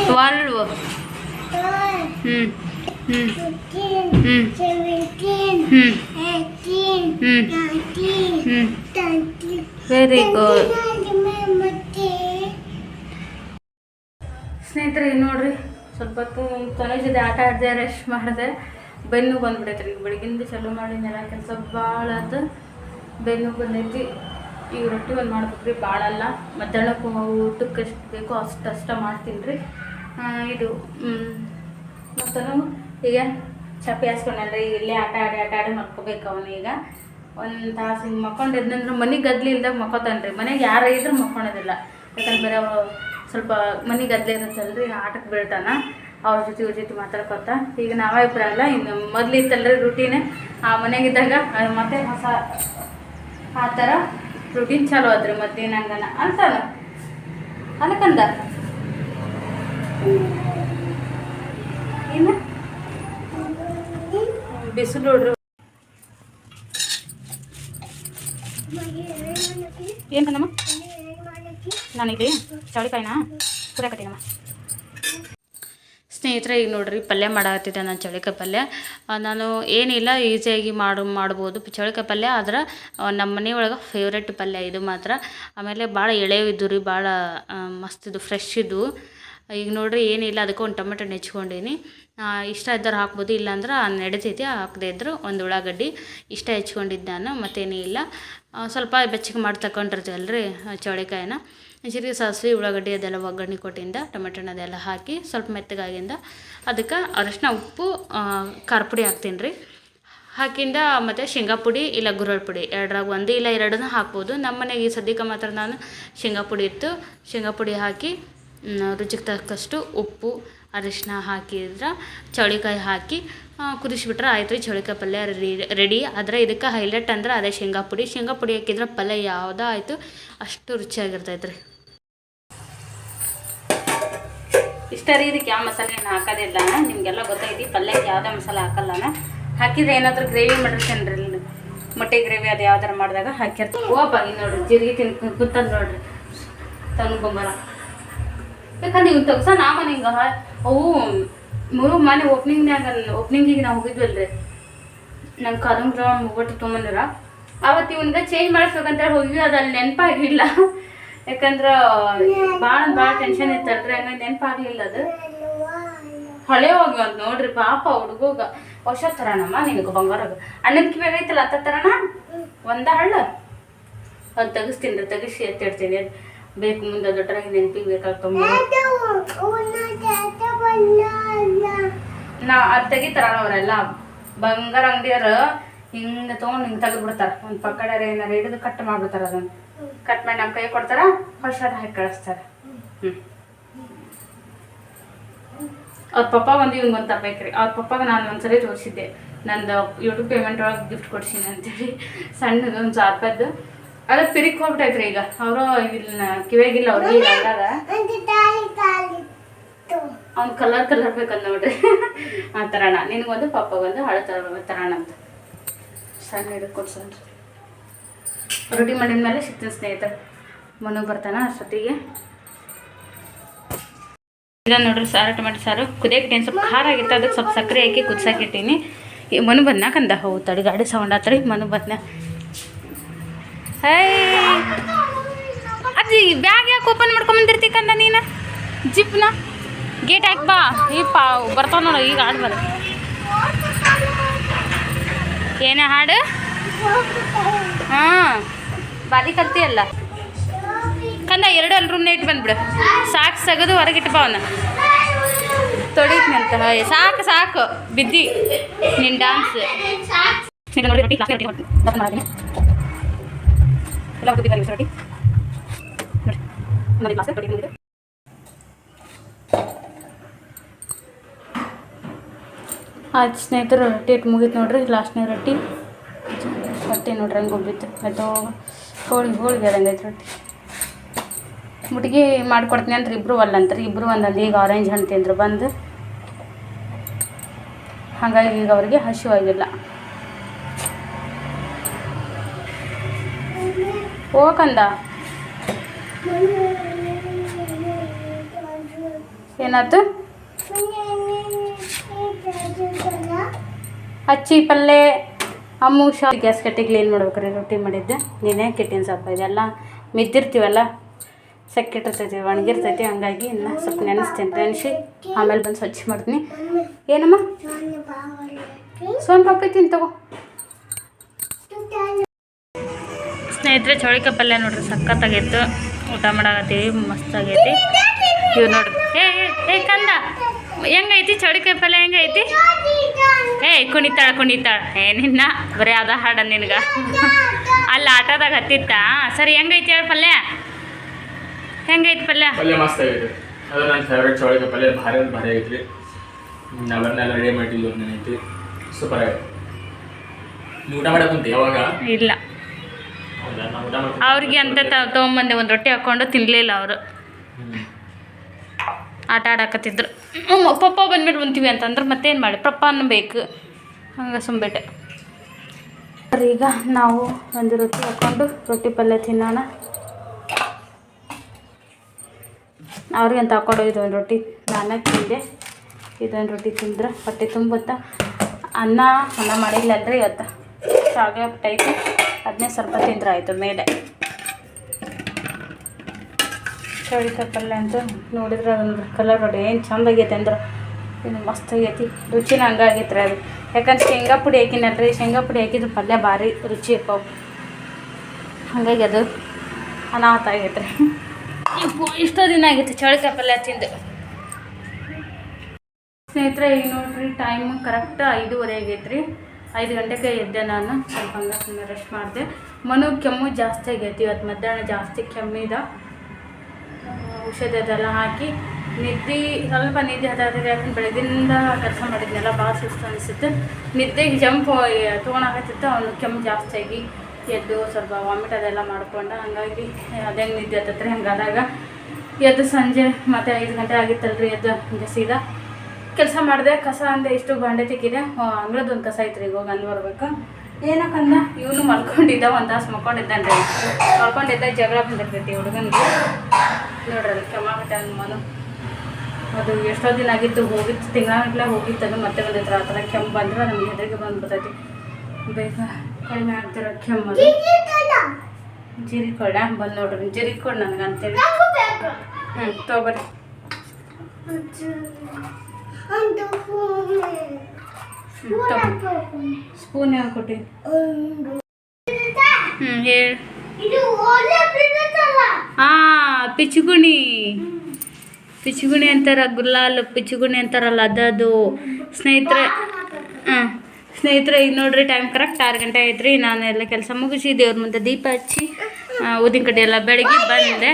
ಟ್ವೆಲ್ವ್ ಹ್ಞೂ ಹ್ಞೂ ಹ್ಞೂ ಹ್ಞೂ ವೆರಿ ಗುಡ್ ಸ್ನೇಹಿತರೆ ನೋಡ್ರಿ, ಸ್ವಲ್ಪ ಹೊತ್ತು ತಲೆ ಜೊತೆ ಆಟ ಆಡಿದೆ ರೆಸ್ಟ್ ಮಾಡಿದೆ. ಬೆನ್ನು ಬಂದ್ಬಿಡೈತೆ ರೀ ಬೆಳಗಿಂದ ಚಾಲೂ ಮಾಡಿದ್ನೆಲ್ಲ ಕೆಲಸ ಭಾಳ ಅದು ಬೆನ್ನು ಬಂದೈತಿ. ಈಗ ರೊಟ್ಟಿ ಒಂದು ಮಾಡ್ಬೇಕು ರೀ ಭಾಳ ಅಲ್ಲ. ಮಧ್ಯಾಹ್ನಕ್ಕೂ ಊಟಕ್ಕೆ ಎಷ್ಟು ಬೇಕೋ ಅಷ್ಟು ಅಷ್ಟ ಮಾಡ್ತೀನಿ ರೀ ಇದು ಮತ್ತು ಈಗ ಚಪ್ಪಿ ಹಾಸ್ಕೊಂಡ್ರಿ ಇಲ್ಲೇ ಆಟ ಆಡಿ ಆಟ ಆಡಿ ಮಲ್ಕೋಬೇಕು ಅವನು ಈಗ. ಒಂದು ತಾಸು ಹಿಂಗೆ ಮಕ್ಕೊಂಡಿದ್ನಂದ್ರೆ ಮನೆಗೆ ಗದ್ಲಿ ಇಲ್ದಾಗ ಮಕ್ಕೋತಾನೆ ರೀ ಮನೆಗೆ ಯಾರು ಇದ್ರೂ ಮಕ್ಕೊಳೋದಿಲ್ಲ ಯಾಕಂದ್ರೆ ಬೇರೆ ಅವ್ರು ಸ್ವಲ್ಪ ಮನೆ ಗದ್ಲೆ ಇರುತ್ತಲ್ರಿ ಆಟಕ್ಕೆ ಬೀಳ್ತಾನ. ಅವ್ರ ಜೊತೆ ಇವ್ರ ಜೊತೆ ಮಾತಾಡ್ಕೊತ. ಈಗ ನಾವೇ ಇಬ್ಬರ ಅಲ್ಲ, ಇನ್ನು ಇತ್ತಲ್ಲ ಇತ್ತಲ್ರಿ ರೂಟೀನ್ ಆ ಮನೆಗಿದ್ದಾಗ ಮತ್ತೆ ಹೊಸ ಆ ಥರ ರೂಟೀನ್ ಚಾಲು ಆದ್ರೆ ಮತ್ತೇನು ಹಂಗನ ಅಂತಾನ. ಅನಕಂದ. ಏನು ಬಿಸಿಲು ನೋಡ್ರಿ. ಏನಮ್ಮ? ನಾನಿಲ್ಲಿ ಚೌಳಿಕಾಯಿನ? ಸುರಿಯಾಕತ್ತೀನಮ್ಮ ಸ್ನೇಹಿತರೆ ಈಗ ನೋಡ್ರಿ ಪಲ್ಯ ಮಾಡಾಕತ್ತಿದ್ದೆ ನಾನು ಚೌಳಿಕಾಯಿ ಪಲ್ಯ. ನಾನು ಏನಿಲ್ಲ ಈಸಿಯಾಗಿ ಮಾಡು ಮಾಡ್ಬೋದು. ಚೌಳಿಕಾಯಿ ಪಲ್ಯ ಆದ್ರೆ ನಮ್ಮ ನಮ್ಮ ಒಳಗೆ ಫೇವ್ರೆಟ್ ಪಲ್ಯ ಇದು ಮಾತ್ರ. ಆಮೇಲೆ ಭಾಳ ಎಳೆವು ಇದ್ದು ರೀ ಭಾಳ ಆ, ಮಸ್ತ್ ಇದು ಫ್ರೆಶ್ ಇದ್ದು ಈಗ ನೋಡ್ರಿ ಏನಿಲ್ಲ ಅದಕ್ಕೆ ಒಂದು ಟೊಮೆಟೊ ನೆಚ್ಕೊಂಡೀನಿ. ಆ, ಇಷ್ಟ ಇದ್ದರೆ ಹಾಕ್ಬೋದು ಇಲ್ಲಾಂದ್ರೆ ನಡಿತೈತಿ ಹಾಕದೇ ಇದ್ದರು ಒಂದು ಉಳ್ಳಾಗಡ್ಡಿ ಇಷ್ಟ ಹೆಚ್ಕೊಂಡಿದ್ದು ನಾನು ಮತ್ತೇನೂ ಇಲ್ಲ ಸ್ವಲ್ಪ ಬೆಚ್ಚಗೆ ಮಾಡಿ ತಗೊಂಡಿರ್ತೀವಲ್ರಿ ಚೌಳಿಕಾಯಿನ ಜೀರಿಗೆ ಸಾಸಿವೆ, ಉಳ್ಳಾಗಡ್ಡಿ ಅದೆಲ್ಲ ಒಗ್ಗರಣೆ ಕೊಟ್ಟಿಂದ ಟೊಮೆಟೊ ಅದೆಲ್ಲ ಹಾಕಿ ಸ್ವಲ್ಪ ಮೆತ್ತಗಾಗಿಂದ ಅದಕ್ಕೆ ಅರಶಿನ, ಉಪ್ಪು ಖಾರ ಪುಡಿ ಹಾಕ್ತೀನಿ ರೀ. ಹಾಕಿಂದ ಮತ್ತು ಶೇಂಗಾ ಪುಡಿ ಇಲ್ಲ ಗುರಳ್ ಪುಡಿ ಎರಡರಾಗ ಒಂದು ಇಲ್ಲ ಎರಡನ್ನ ಹಾಕ್ಬೋದು. ನಮ್ಮ ಮನೆಗೆ ಸದ್ಯಕ್ಕೆ ಮಾತ್ರ ನಾನು ಶೇಂಗಾ ಪುಡಿ ಇತ್ತು. ಶೇಂಗಾ ಪುಡಿ ಹಾಕಿ ರುಚಿಗೆ ತಕ್ಕಷ್ಟು ಉಪ್ಪು, ಅರಿಶಿನ ಹಾಕಿದ್ರೆ ಚೌಳಿಕಾಯಿ ಹಾಕಿ ಕುದಿಸಿಬಿಟ್ರೆ ಆಯ್ತು ರೀ. ಚೌಳಿಕಾಯಿ ಪಲ್ಯ ರೆಡಿ. ಆದರೆ ಇದಕ್ಕೆ ಹೈಲೈಟ್ ಅಂದ್ರೆ ಅದೇ ಶೇಂಗಾ ಪುಡಿ. ಶೇಂಗಾ ಪುಡಿ ಹಾಕಿದ್ರೆ ಪಲ್ಯ ಯಾವುದೋ ಆಯಿತು. ಅಷ್ಟು ರುಚಿಯಾಗಿರ್ತೈತೆ ರೀ. ಇಷ್ಟ ರೀ ಇದಕ್ಕೆ ಯಾವ ಮಸಾಲೆ ಏನು ಹಾಕೋದಿಲ್ಲ ನಿಮಗೆಲ್ಲ ಗೊತ್ತೈತಿ, ಪಲ್ಯಕ್ಕೆ ಯಾವುದೇ ಮಸಾಲೆ ಹಾಕಲ್ಲ. ಹಾಕಿದ್ರೆ ಏನಾದರೂ ಗ್ರೇವಿ ಮಾಡಿರ್ತೇನೆ ಮೊಟ್ಟೆ ಗ್ರೇವಿ ಅದು ಯಾವ್ದಾರು ಮಾಡಿದಾಗ ಹಾಕಿರ್ತೀವಿ. ಓಪಾಗಿ ನೋಡ್ರಿ, ಜೀರಿಗೆ ತಿನ್ ಕುತ್ತದ ನೋಡ್ರಿ. ತಂದು ಬೊಂಬರ ಯಾಕಂದ್ರೆ ನೀವು ತಗ್ಸ ನಾಮ ನಿಂಗೆ ಅವು ಮೂರು ಮನೆ ಓಪನಿಂಗ್ನಾಗ ಓಪನಿಂಗಿಗೆ ನಾವು ಹೋಗಿದ್ವಲ್ರಿ. ನಮ್ಮ ಕದಂಬ್ರ ಮುಗಟ್ಟು ತೊಗೊಂಬಂದ್ರ. ಅವತ್ತು ಇವನ್ಗೆ ಚೇಂಜ್ ಮಾಡಿಸ್ಬೇಕಂತ ಹೋಗಿದ್ವಿ. ಅದು ನೆನಪಾಗಿಲ್ಲ ಯಾಕಂದ್ರೆ ಭಾಳ ಭಾಳ ಟೆನ್ಷನ್ ಇತ್ತಲ್ರಿ ಹಂಗಾಗಿ ನೆನಪಾಗ್ಲಿಲ್ಲ ಅದು. ಹೊಳೆ ಹೋಗಿ ಅದು ನೋಡ್ರಿ, ಪಾಪ ಹುಡುಗೋಗ. ಹೊಸ ತರನಮ್ಮ ನಿನಗೆ ಬಂಗಾರಾಗ. ಅಣ್ಣನ ಕಿವಿಯಾಗ ಐತಲ್ಲ, ಅತ್ತ ತರಣ ಒಂದ ಹಳ್ಳ. ಅದು ತೆಗಿಸ್ತೀನಿ ರೀ, ತೆಗಿಸಿ ಎತ್ತಿಡ್ತೀನಿ ಬೇಕು ಮುಂದೆ ದೊಡ್ಡರಾಗಿ ನೆನಪಿಗೆ ಬೇಕಾಗ್ತಮ್ಮ ನಾ ಅದು ತೆಗಿತಾರ ಅವರೆಲ್ಲ. ಬಂಗಾರ ಅಂಗಡಿಯವ್ರು ಹಿಂಗೆ ತೊಗೊಂಡು ಹಿಂಗೆ ತೆಗೆದ್ಬಿಡ್ತಾರೆ. ಒಂದು ಪಕ್ಕಡಾರ ಏನಾರ ಹಿಡಿದು ಕಟ್ ಮಾಡ್ಬಿಡ್ತಾರೆ ಅದನ್ನ. ಕಟ್ ಮಾಡಿ ನಮ್ಮ ಕೈ ಕೊಡ್ತಾರ? ಹೊಸ ಹಾಕಿ ಕಳಿಸ್ತಾರ. ಹ್ಞೂ ಅವ್ರ ಪಪ್ಪ ಒಂದು ಇವ್ನಿಗೆ ಒಂದು ತರ್ಬೇಕ್ರಿ. ಅವ್ರ ಪಪ್ಪಾಗ ನಾನು ಒಂದ್ಸರಿ ತೋರಿಸಿದ್ದೆ. ನಂದು ಯೂಟ್ಯೂಬ್ ಪೇಮೆಂಟ್ ಒಳಗೆ ಗಿಫ್ಟ್ ಕೊಡ್ಸೀನಿ ಅಂತೇಳಿ. ಸಣ್ಣದು, ಒಂದು ಸಾವಿರ ರೂಪಾಯ್ದು ಅದು ತಿರುಗಿ ಹೋಗ್ಬಿಟ್ಟೈತ್ರಿ ಈಗ. ಅವರು ಇಲ್ಲಿ ಕಿವಿಯಾಗಿಲ್ಲ ಅವ್ರಿಗೆ ಈಗ ಅವ್ನು ಕಲರ್ ಕಲರ್ ಬೇಕಂತ ನೋಡ್ರಿ. ಆ ತರಣ ನಿನಗೊಂದು ಪಪ್ಪಗೊಂದು ಹಳೆ ತರ ತರಣ ಅಂತ. ಸಣ್ಣ ಹಿಡಿದು ಕೊಡ್ಸನ್ರಿ ರೊಟ್ಟಿ ಮಾಡಿದ ಮೇಲೆ ಸಿಗ್ತೀನಿ ಸ್ನೇಹಿತರೆ. ಮನು ಬರ್ತಾನ ಅಷ್ಟೊತ್ತಿಗೆ. ಇಲ್ಲ ನೋಡ್ರಿ ಸಾರು, ಟೊಮೆಟೊ ಸಾರು. ಕುದಿಯಕ್ಕೆ ಸ್ವಲ್ಪ ಖಾರ ಆಗಿತ್ತು, ಅದಕ್ಕೆ ಸ್ವಲ್ಪ ಸಕ್ಕರೆ ಹಾಕಿ ಕುದ್ಸಾಕಿಟ್ಟೀನಿ ಈ ಮನು ಬಂದ್ನಾಕಂದ ಹೋ ತಡಿ, ಗಾಡಿ ಸೌಂಡ್ ಆತ್ರಿ ಮನು ಬಂದ್ನ. ಹೇ! ಅದು ಬ್ಯಾಗ್ ಯಾಕೆ ಓಪನ್ ಮಾಡ್ಕೊಂಬಂದಿರ್ತಿ ಕಂದ ನೀನು? ಜಿಪ್ನ? ಗೇಟ್ ಹಾಕಿ ಬಾ. ಈ ಪಾ, ಬರ್ತಾವ ನೋಡು ಈಗ ಹಾಡು ಬರ. ಏನೇ ಹಾಡು? ಹಾಂ. ಬಾರಿ ಕಲ್ತಿಯಲ್ಲ ಕಂದ ಎರಡು ಅಲ್ಲಿ ರೂಮ್ನೇ ಇಟ್ಟು ಬಂದ್ಬಿಡು. ಸಾಕು ಸಗದು ಹೊರಗಿಟ್ಟು ಅವನ. ತೊಡೀತ್ನಂತ ಸಾಕು ಸಾಕು. ಬಿದ್ದಿ. ನಿನ್ನ ಡಾನ್ಸ್ ಆಯ್ತು ಸ್ನೇಹಿತರು ರೊಟ್ಟಿ ಇಟ್ಟು ಮುಗೀತು ನೋಡ್ರಿ. ಲಾಸ್ಟ್ನೇ ರೊಟ್ಟಿ. ರೊಟ್ಟಿ ನೋಡ್ರಿ ಹಂಗೆ ಹೋಗಿತ್ತು ಆಯ್ತು. ಹೋಳಿಗೆ ಹೋಳಿಗೆ ಅದಂಗೈತೆ ರೊಟ್ಟಿ ಮುಟ್ಗಿ ಮಾಡ್ಕೊಡ್ತೀನಿ ಅಂದ್ರೆ ಇಬ್ಬರು ಅಲ್ಲಂತಾರೆ. ಇಬ್ಬರು ಒಂದೊಂದು ಈಗ ಆರೆಂಜ್ ಹಣ್ಣು ತಿಂದರು ಬಂದು. ಹಾಗಾಗಿ ಈಗ ಅವ್ರಿಗೆ ಹಸಿವಾಗಿಲ್ಲ ಹೋಗಂದ ಏನಾಯ್ತು? ಅಚ್ಚಿ ಪಲ್ಲೆ. ಅಮ್ಮು ಹುಷಾರು ಗ್ಯಾಸ್ ಕಟ್ಟಿ ಕ್ಲೀನ್ ಮಾಡ್ಬೇಕ್ರಿ, ರೊಟ್ಟಿ ಮಾಡಿದ್ದೆ. ನೀನೇ ಕೆಟ್ಟಿನ ಸ್ವಲ್ಪ ಇದೆಲ್ಲ ಮಿದ್ದಿರ್ತೀವಲ್ಲ, ಸಕ್ಕಿಟ್ಟಿರ್ತೈತಿ, ಒಣಗಿರ್ತೈತಿ, ಹಂಗಾಗಿ ಇನ್ನು ಸ್ವಲ್ಪ ನೆನೆಸ್ತೀನಿ. ನೆನೆಸಿ ಆಮೇಲೆ ಬಂದು ಸ್ವಚ್ಛ ಮಾಡ್ತೀನಿ. ಏನಮ್ಮ? ಸೋನ್ ಪಾಪಿ ತಿನ್ ತಗೋ. ಸ್ನೇಹಿತರೆ ಚೌಳಿಕಾಯಿ ಪಲ್ಯ ನೋಡ್ರಿ, ಸಖತ್ತಾಗೈತು. ಊಟ ಮಾಡಾಕತ್ತೀವಿ ಮಸ್ತಾಗೈತಿ ಇವ್ ನೋಡ್ರಿ. ಹೇ ಏ ಕಂದ, ಹೆಂಗೈತಿ? ಚೌಳಿಕಾಯಿ ಪಲ್ಯ ಹೆಂಗೈತಿ? ಏ ಕುಣಿತಾಳ ಕುಣಿತಾಳ. ಏ ನಿನ್ನ ಬರೀ ಅದ ಹಾಡ ನಿನಗ. ಅಲ್ಲಿ ಆಟೋದಾಗ ಹತ್ತಿತ್ತ? ಸರಿ ಹೆಂಗೈತಿ ಹೇಳಿ ಪಲ್ಯ? ಹೆಂಗೈತಿ ಪಲ್ಯ? ಪಲ್ಯ ಮಸ್ತ್ ಆಗೈತೆ. ಅದು ನನ್ನ ಫೇವ್ರೇಟ್ ಚೌಳಿಗೆ ಪಲ್ಯ. ಭಾರಿ ಅಂದ್ರೆ ಭಾರಿ ಆಗೈತ್ರಿ. ನಾವೆಲ್ಲ ರೆಡಿ ಮಾಡಿಲ್ಲ ಏನೈತಿ ಸೂಪರ್ ಆಗೈತೆ. ನೀವು ಊಟ ಮಾಡಕ್ ಕುಂತಿ ಯಾವಾಗ? ಇಲ್ಲ. ಅವ್ರಿಗೆ ಅಂತ ತ- ತೊಗೊಂಬಂದೆ ಒಂದು ರೊಟ್ಟಿ ಹಾಕ್ಕೊಂಡು ತಿನ್ನಲಿಲ್ಲ ಅವರು. ಆಟ ಆಡಾಕತ್ತಿದ್ರು. ಪಪ್ಪ ಬಂದ್ಬಿಟ್ಟು ಬಂತೀವಿ ಅಂತಂದ್ರೆ ಮತ್ತೇನು ಮಾಡಿ, ಪಪ್ಪ ಅನ್ನಬೇಕು ಹಂಗೆ ಸುಮ್ಬಿಟ್ಟೆ. ಈಗ ನಾವು ಒಂದು ರೊಟ್ಟಿ ಹಾಕ್ಕೊಂಡು ರೊಟ್ಟಿ ಪಲ್ಯ ತಿನ್ನೋಣ. ಅವ್ರಿಗೆ ಅಂತ ಹಾಕ್ಕೊಂಡು ಇದೊಂದು ರೊಟ್ಟಿ ನಾನೇ ತಿಂದೆ. ಇದೊಂದು ರೊಟ್ಟಿ ತಿಂದ್ರೆ ಹೊಟ್ಟೆ ತುಂಬುತ್ತಾ? ಅನ್ನ ಅನ್ನ ಮಾಡಿಲ್ಲ ಅಂದರೆ ಇವತ್ತು. ಶಾವಿಗೆ ಐತಿ ಅದನ್ನೇ ಸ್ವಲ್ಪ ತಿಂದ್ರೆ ಆಯಿತು ಮೇಲೆ. ಚೌಳಿಕಾಯಿ ಪಲ್ಯ ಅಂತ ನೋಡಿದ್ರೆ ಅದೊಂದು ಕಲರ್ ನೋಡಿ. ಏನು ಚಂದ ಆಗೈತೆ ಅಂದ್ರೆ ಇದು ಮಸ್ತ್ ಆಗೈತಿ. ರುಚಿನ ಹಂಗಾಗೈತೆ ರೀ ಅದು. ಯಾಕಂದ್ರೆ ಶೇಂಗಾ ಪುಡಿ ಹಾಕಿನಲ್ರಿ. ಶೇಂಗಾ ಪುಡಿ ಹಾಕಿದ್ರೆ ಪಲ್ಯ ಭಾರಿ ರುಚಿ ಇರ್ತಾವೆ. ಹಾಗಾಗಿ ಅದು ಅನಾಹುತ ಆಗೈತೆ ರೀ ಇಷ್ಟೋ ದಿನ ಆಗೈತೆ ಚೌಳಿಕಾಯಿ ಪಲ್ಯ ತಿಂದು. ಸ್ನೇಹಿತರೆ, ಈಗ ನೋಡ್ರಿ ಟೈಮ್ ಕರೆಕ್ಟ್ ಐದೂವರೆ ಆಗೈತೆ ರೀ ಐದು ಗಂಟೆಗೆ ಎದ್ದೆ ನಾನು. ಸ್ವಲ್ಪ ಹಂಗೆ ಸುಮ್ಮನೆ ರೆಸ್ಟ್ ಮಾಡಿದೆ. ಮನು ಕೆಮ್ಮು ಜಾಸ್ತಿ ಆಗೈತಿ. ಇವತ್ತು ಮಧ್ಯಾಹ್ನ ಜಾಸ್ತಿ ಕೆಮ್ಮಿದ ಔಷಧಿ ಅದೆಲ್ಲ ಹಾಕಿ ನಿದ್ದೆ ಸ್ವಲ್ಪ ನಿದ್ದೆ ಅದಾದ್ರೆ ಯಾಕಂದ್ರೆ ಬೆಳಗಿಂದ ಕೆಲಸ ಮಾಡಿದ್ನೆಲ್ಲ ಭಾಳ ಸುಸ್ತು ಅನಿಸುತ್ತೆ. ನಿದ್ದೆಗೆ ಜಂಪ್ ತೊಗೊಳಕತ್ತಿತ್ತು ಅವನು ಕೆಮ್ಮು ಜಾಸ್ತಿ ಆಗಿ ಎದ್ದು ಸ್ವಲ್ಪ ವಾಮಿಟ್ ಅದೆಲ್ಲ ಮಾಡ್ಕೊಂಡ ಹಂಗಾಗಿ ಅದೇ ನಿದ್ದೆ ಹತ್ತತ್ರಿ ಹಂಗಾದಾಗ ಎದ್ದು ಸಂಜೆ ಮತ್ತೆ ಐದು ಗಂಟೆ ಆಗಿತ್ತಲ್ರಿ ಎದ್ದು ಹಂಗೆ ಸೀದಾ. ಕೆಲಸ ಮಾಡಿದೆ ಕಸ ಅಂದೆ ಇಷ್ಟು ಬಾಂಡೆ ತೆಗಿದೆ ಅಂಗಳದೊಂದು ಕಸ ಐತ್ರಿ ಈಗ ಹೋಗಿ ಅಂದ್ ಬರ್ಬೇಕು. ಏನಕ್ಕಂದ ಇವನು ಮಲ್ಕೊಂಡಿದ್ದ ಒಂದು ತಾಸು ಮಲ್ಕೊಂಡಿದ್ದಾನ್ರಿ. ಮಲ್ಕೊಂಡಿದ್ದ ಜಗಳ ಬಂದಿರ್ತೈತಿ ಹುಡುಗನಿಗೆ. ನೋಡ್ರಿ ಅದು ಕೆಮ್ಮಾಗಟ್ಟೆ ಅಂದ್ ಮನು. ಅದು ಎಷ್ಟೋ ದಿನ ಆಗಿತ್ತು ಹೋಗಿತ್ತು ತಿಂಗಳಗಟ್ಲೆ ಹೋಗಿತ್ತು ಅದು, ಮತ್ತೆ ಬಂದಿತ್ತು ಆ ಥರ ಕೆಮ್ಮು ಬಂದ್ರೆ ನಮ್ಗೆ ಹೆದರಿಗೆ ಬಂದ್ಬಿಡ್ತೈತಿ ಬೇಗ ಕಡಿಮೆ ಆಗ್ತಿರೋ ಕೆಮ್ಮು ಕೊಡ ಬಂದು ನೋಡ್ರಿ ಜೀರಿಗೆ ಕೊಡು ನನಗೆ ಅಂತೇಳಿ ಹ್ಞೂ ತೊಗೊಬರ್ರಿ. ಸ್ಪೂನ್ ಯಾವ ಕೊಟ್ಟಿ ಹ್ಞೂ ಹೇಳಿ. ಹಾಂ ಪಿಚುಗುಣಿ. ಪಿಚುಗುಣಿ ಅಂತಾರ ಗುಲಾಲ್ ಪಿಚುಗುಣಿ ಅಂತಾರಲ್ಲ ಅದದು. ಸ್ನೇಹಿತರೆ ಹಾ ಸ್ನೇಹಿತರೆ ಈಗ ನೋಡ್ರಿ ಟೈಮ್ ಕರೆಕ್ಟ್ ಆರು ಗಂಟೆ ಐತ್ರಿ ನಾನು ಎಲ್ಲ ಕೆಲಸ ಮುಗಿಸಿ ದೇವ್ರ ಮುಂದೆ ದೀಪ ಹಚ್ಚಿ ಊದಿನ ಕಡೆ ಎಲ್ಲ ಬೆಳಗ್ಗೆ ಬಂದೆ.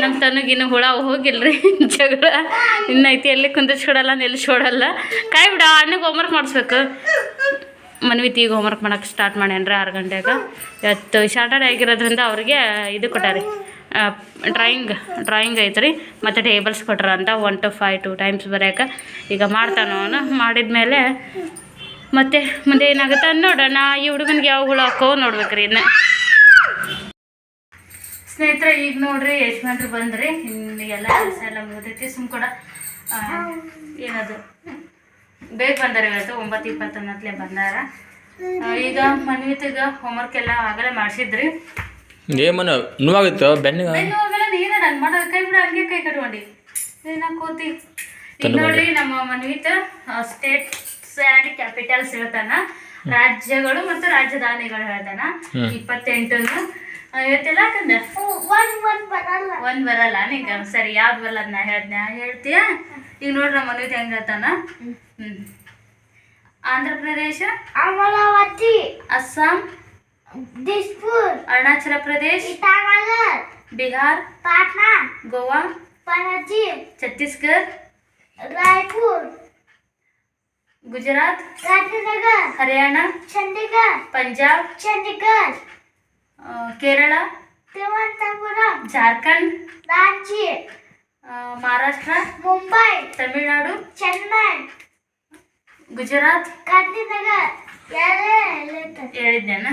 ನಮ್ಮ ತನಗಿನ್ನು ಹುಳ ಹೋಗಿಲ್ರಿ. ಜಗಳ. ಇನ್ನೈತಿ ಎಲ್ಲಿ ಕುಂದಿಸ್ಕೊಡಲ್ಲ ನಿಲ್ಲಿಸ್ಕೊಡಲ್ಲ ಕಾಯಿ ಬಿಡ ಅಣ್ಣಗೆ ಹೋಮ್ವರ್ಕ್ ಮಾಡಿಸ್ಬೇಕು. ಮನ್ವಿತಿ ಈಗ ಹೋಮ್ವರ್ಕ್ ಮಾಡೋಕೆ ಸ್ಟಾರ್ಟ್ ಮಾಡ್ಯಾನ್ರಿ ಆರು ಗಂಟೆಗೆ. ಇವತ್ತು ಶಾರ್ಟರ್ಡೆ ಆಗಿರೋದ್ರಿಂದ ಅವ್ರಿಗೆ ಇದು ಕೊಟ್ಟಾರಿ. ಡ್ರಾಯಿಂಗ್ ಡ್ರಾಯಿಂಗ್ ಐತ್ರಿ. ಮತ್ತು ಟೇಬಲ್ಸ್ ಕೊಟ್ರ ಅಂತ one two five two times ಬರ್ಯಾಕ. ಈಗ ಮಾಡ್ತಾನ ಅವನು. ಮಾಡಿದ್ಮೇಲೆ ಮತ್ತೆ ಮುಂದೆ ಏನಾಗುತ್ತೆ ನೋಡೋಣ. ಈ ಹುಡುಗನಿಗೆ ಯಾವ ಹುಳು ಹಾಕೋ ನೋಡ್ಬೇಕ್ರಿ ಇನ್ನು. ಸ್ನೇಹಿತರೆ, ಈಗ ನೋಡ್ರಿ, ಯಜಮಾನ್ರು ಬಂದ್ರಿ. ಇನ್ನು ಎಲ್ಲ ಕೆಲಸ ಎಲ್ಲ ಮುಗಿದೈತಿ. ಸುಮ್ ಕೂಡ ಏನದು? ಬೇಗ ಬಂದಾರ ಇವತ್ತು ಒಂಬತ್ತು ಇಪ್ಪತ್ತೊಂದತ್ಲೆ ಬಂದಾರ. ಈಗ ಮನ್ವಿತಿಗ ಹೋಮ್ವರ್ಕ್ ಎಲ್ಲ ಆಗಲೇ ಮಾಡಿಸಿದ್ರಿ. ಏಮನ ನೋವಾಗಿತ್ತು? ಬೆನ್ನಿಗೆ ಬೆನ್ನು ಹೋಗಲ್ಲ ನೀನ ನಾನು ಮಾಡೋದು ಕೈ ಬಿಡ ಹಂಗೆ ಕೈ ಕಟ್ಕೊಂಡಿ. ಏನ ಕೂತಿ. ಈಗ ನೋಡ್ರಿ ನಮ್ಮ ಮನ್ವಿತ್ ಸ್ಟೇಟ್ಸ್ ಆ್ಯಂಡ್ ಕ್ಯಾಪಿಟಲ್ಸ್ ಹೇಳ್ತಾನ. ರಾಜ್ಯಗಳು ಮತ್ತು ರಾಜಧಾನಿಗಳು ಹೇಳ್ತಾನ. ಇಪ್ಪತ್ತೆಂಟು ಇವತ್ತೆಲ್ಲ ಕಂದ ಒಂದ್ ಬರಲ್ಲ. ಒಂದ್ ಬರಲ್ಲ ನಿಂಗ? ಸರಿ ಯಾವ್ದು ಬರಲ್ಲ ಅದನ್ನ ಹೇಳ್ದ್ನ ಹೇಳ್ತೀಯ? ಈಗ ನೋಡ್ರಿ ನಮ್ಮ ಮನ್ವಿತ್ ಹೆಂಗ್ ಹೇಳ್ತಾನ. आंध्र प्रदेश अमरावती असम दिसपुर अरुणाचल प्रदेश ईटानगर बिहार पटना गोवा पणजी छत्तीसगढ़ रायपुर गुजरात गांधीनगर हरियाणा चंडीगढ़ पंजाब चंडीगढ़ केरला तिरुवनंतपुरम झारखंड रांची महाराष्ट्र मुंबई तमिलनाडु चेन्नई ಗುಜರಾತ್ ಹೇಳಿದ್ದೇನ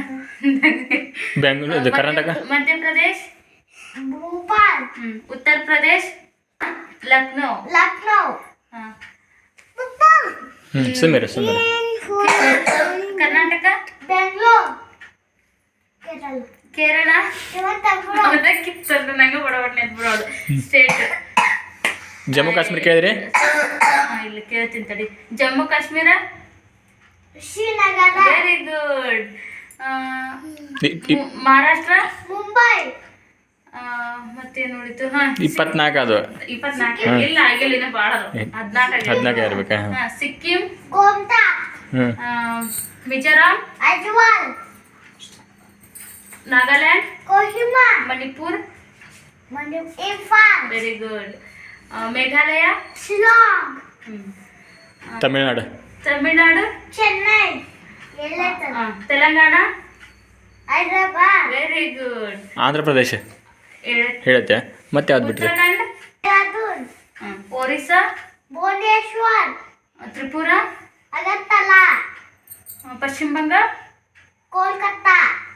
ಬೆಂಗಳೂರು ಕರ್ನಾಟಕ? ಮಧ್ಯಪ್ರದೇಶ್? ಭೋಪಾಲ್. ಹ್ಮ್. ಉತ್ತರ ಪ್ರದೇಶ್? ಲಕ್ನೋ. ಲಕ್ನೋ. ಸುಮ್ಮನೆ ಕರ್ನಾಟಕ? ಬೆಂಗಳೂರು. ಕೇರಳ. ಕೇರಳ? ನಂಗೆ ಬಡಬಡ ನೆನ್ಬಿಡೋದು ಸ್ಟೇಟ್ ಜಮ್ಮು ಕಾಶ್ಮೀರ ಕೇಳಿದ್ರಿ? ಇಲ್ಲಿ ಕೇಳ್ತೀನಿ ತಡಿ. ಜಮ್ಮು ಕಾಶ್ಮೀರ? ಶ್ರೀನಗರ. ವೆರಿ ಗುಡ್ ಇ- ಇ- ಮಹಾರಾಷ್ಟ್ರ? ಮುಂಬೈ. ಆ, ಮತ್ತೇನ್ ನೋಡಿತು ಹಾ ಇಪ್ಪತ್ನಾಲ್ಕು ಅದು. ಇಪ್ಪತ್ನಾಲ್ಕು. ಇಲ್ಲ ಆಗಿಲ್ಲ ಇನ್ನ ಭಾಳ ಅದಾವ. ಹದಿನಾಲ್ಕು ಹದಿನಾಲ್ಕು ಇರ್ಬೇಕಾ? ಹಾ ಸಿಕ್ಕಿಂ. ಗೋಮ್ತಾ ಹ್ಞೂ ಆ, Mizoram. Aizawl Nagaland. Kohima. Manipur. Manipur Imphal very good Meghalaya? Shillong Tamil Nadu. Tamil Nadu? Chennai. Telangana? Hyderabad. Very good Andhra Pradesh. ಹೇಳುತ್ತೆ. ಮತ್ತೆ ಯಾವ್ದು ಬಿಟ್ಟರೆ. ಒರಿಸ್ಸಾ? ಭುವನೇಶ್ವರ್. ತ್ರಿಪುರ? ಅಗರ್ತಲಾ ಪಶ್ಚಿಮ ಬಂಗಾಳ ಕೋಲ್ಕತ್ತಾ.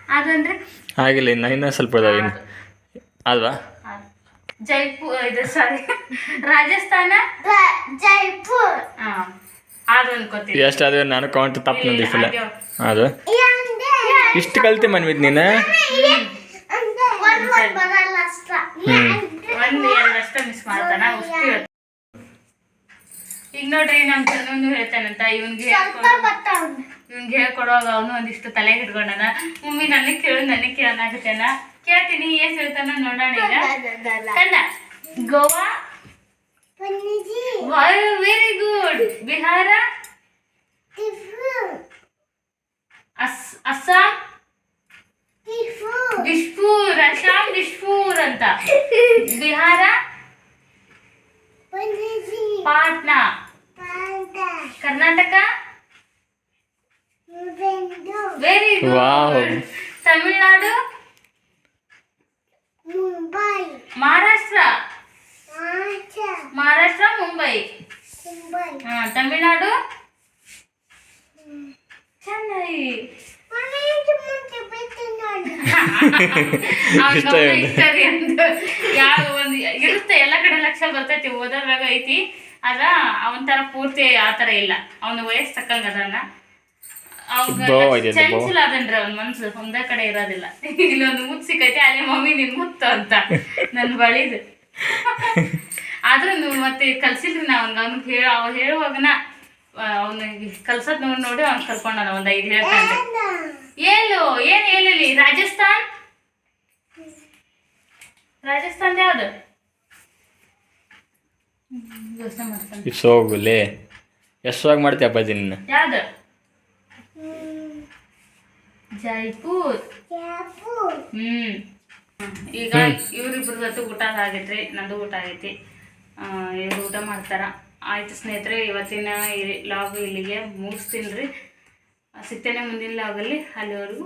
ಅದಂದ್ರೆ ಆಗಿಲ್ಲ ಇನ್ನು ಇನ್ನೂ ಸ್ವಲ್ಪ ಇದಾವೆ ಇನ್ನು. ಅಲ್ವಾ? ಜೈಪುರ್ ಇದು ಸಾರಿ ರಾಜಸ್ಥಾನ? ಜೈಪುರ್. ಅದು ಅನ್ಕೋತೀನಿ ಎಷ್ಟು ಅದು ನಾನು ಕೌಂಟ್ ತಪ್ಪು ನಂದಿಸಿಲ್ಲ ಅದು. ಇಷ್ಟು ಕಲ್ತಿ ಮನ್ವಿದ್ ನೀನು? ಒಂದ್ ಒಂದ್ ಬರಲ್ಲ ಅಷ್ಟ. ಒಂದು ಎರಡು ಅಷ್ಟ ಮಿಸ್ ಮಾಡ್ತಾನ ಅಷ್ಟು ಹೇಳ್ತಾನ. ಈಗ ನೋಡ್ರಿ ನಮ್ಮ ಕಣ್ಣು ಹೇಳ್ತಾನಂತ ಇವನ್ಗೆ ಇವನ್ಗೆ ಹೇಳ್ಕೊಡುವಾಗ ಅವನು ಒಂದಿಷ್ಟು ತಲೆ ಹಿಡ್ಕೊಂಡನ. ಮಮ್ಮಿ ನನಗೆ ಕೇಳು ನನಗೆ ಕೇಳೋಣಾಗುತ್ತೇನ ಕೇಳ್ತೀನಿ ಏನ್ ಹೇಳ್ತಾನ ನೋಡೋಣ ಈಗ. Kannada Goa? Panaji very good. Bihar? ಟಿಫು ಅಸ್ ಅಸ್ಸಾಂ? ಟಿಫು ದಿಶ್ಪೂರ್ ಅಸ್ಸಾಂ ದಿಶ್ಪೂರ್ ಅಂತ. ಬಿಹಾರ ಪನ್ನಿಜಿ ಪಾಟ್ನಾ ಪಾಂಡ ಕರ್ನಾಟಕ ಬೆಂದು very Wow. Good Tamil Nadu Mumbai Maharashtra ಆಚ Maharashtra Mumbai Mumbai ಹಾ ತಮಿಳ್ನಾಡು ಚೆನ್ನೈ ಮನೆಯಿಂದ ಮುಂದೆ ಬಿಟ್ಟು ನೋಡಿ ಅವ್ನ್ ಇಷ್ಟ ಗಮನ ಇದೆ. ಇರ್ತದೆ ಅಂತ ಯಾವ ಒಂದು ಇರುತ್ತೆ ಎಲ್ಲ ಕಡೆ ಲಕ್ಷ ಬರ್ತೈತಿ ಓದೋದ್ರಾಗ ಐತಿ. ಅದ ಅವನ ತರ ಪೂರ್ತಿ ಆ ತರ ಇಲ್ಲ. ಅವನ ವಯಸ್ಸು ತಕ್ಕಂಗ ಅದನ್ನ. ಚಂಚಲ ಅದನ್ರಿ ಅವ್ನ ಮನ್ಸು ಒಂದೇ ಕಡೆ ಇರೋದಿಲ್ಲ. ಇಲ್ಲೊಂದು ಮುತ್ ಸಿಕ್ಕೈತಿ ಅಲ್ಲಿ ಮಮ್ಮಿ ನಿನ್ ಮುತ್ತು ಅಂತ ನನ್ ಬಳಿದು. ಆದ್ರೂ ನೀವು ಮತ್ತೆ ಕಲ್ಸಿದ್ರಿ ನಾ ಅವ್ನಿಗೆ ಅವ್ನಿಗೆ ಹೇಳ ಅವ ಹೇಳುವಾಗನ ಅವನಿಗೆ ಕಲ್ಸೋದ್ ನೋಡಿ ನೋಡಿ ಅವ್ನ್ ಕಲ್ಕೊಂಡ ಒಂದ್ ಐದು ಹೇಳ್ತಾನೆ ಏನು ಏನ್ ಹೇಳಲಿ? ರಾಜಸ್ಥಾನ್? ರಾಜಸ್ಥಾನ್ ಯಾವುದು? ಯೋಚ್ನೆ ಮಾಡ್ತಾನೆ ಇಟ್ಸ್ ಹೋಗುಲೇ ಎಷ್ಟವಾಗಿ ಮಾಡ್ತೀಯ ಅಪ್ಪಾಜಿ ನಿನ್ನ? ಯಾವ್ದು? ಜೈಪುರ್. ಹ್ಮ್. ಈಗ ಇವ್ರಿಬ್ರದ್ದು ಊಟ ಆಗೈತ್ರಿ ನಂದು ಊಟ ಆಗೈತಿ. ಇವ್ರು ಊಟ ಮಾಡ್ತಾರ. ಆಯ್ತು ಸ್ನೇಹಿತರೆ ಇವತ್ತಿನ ಲಾಗ್ ಇಲ್ಲಿಗೆ ಮುಗಿಸ್ತೀನಿ ರೀ. ಸಿಗ್ತೇನೆ ಮುಂದಿನ ಲಾಗಲ್ಲಿ ಅಲ್ಲಿವರೆಗೂ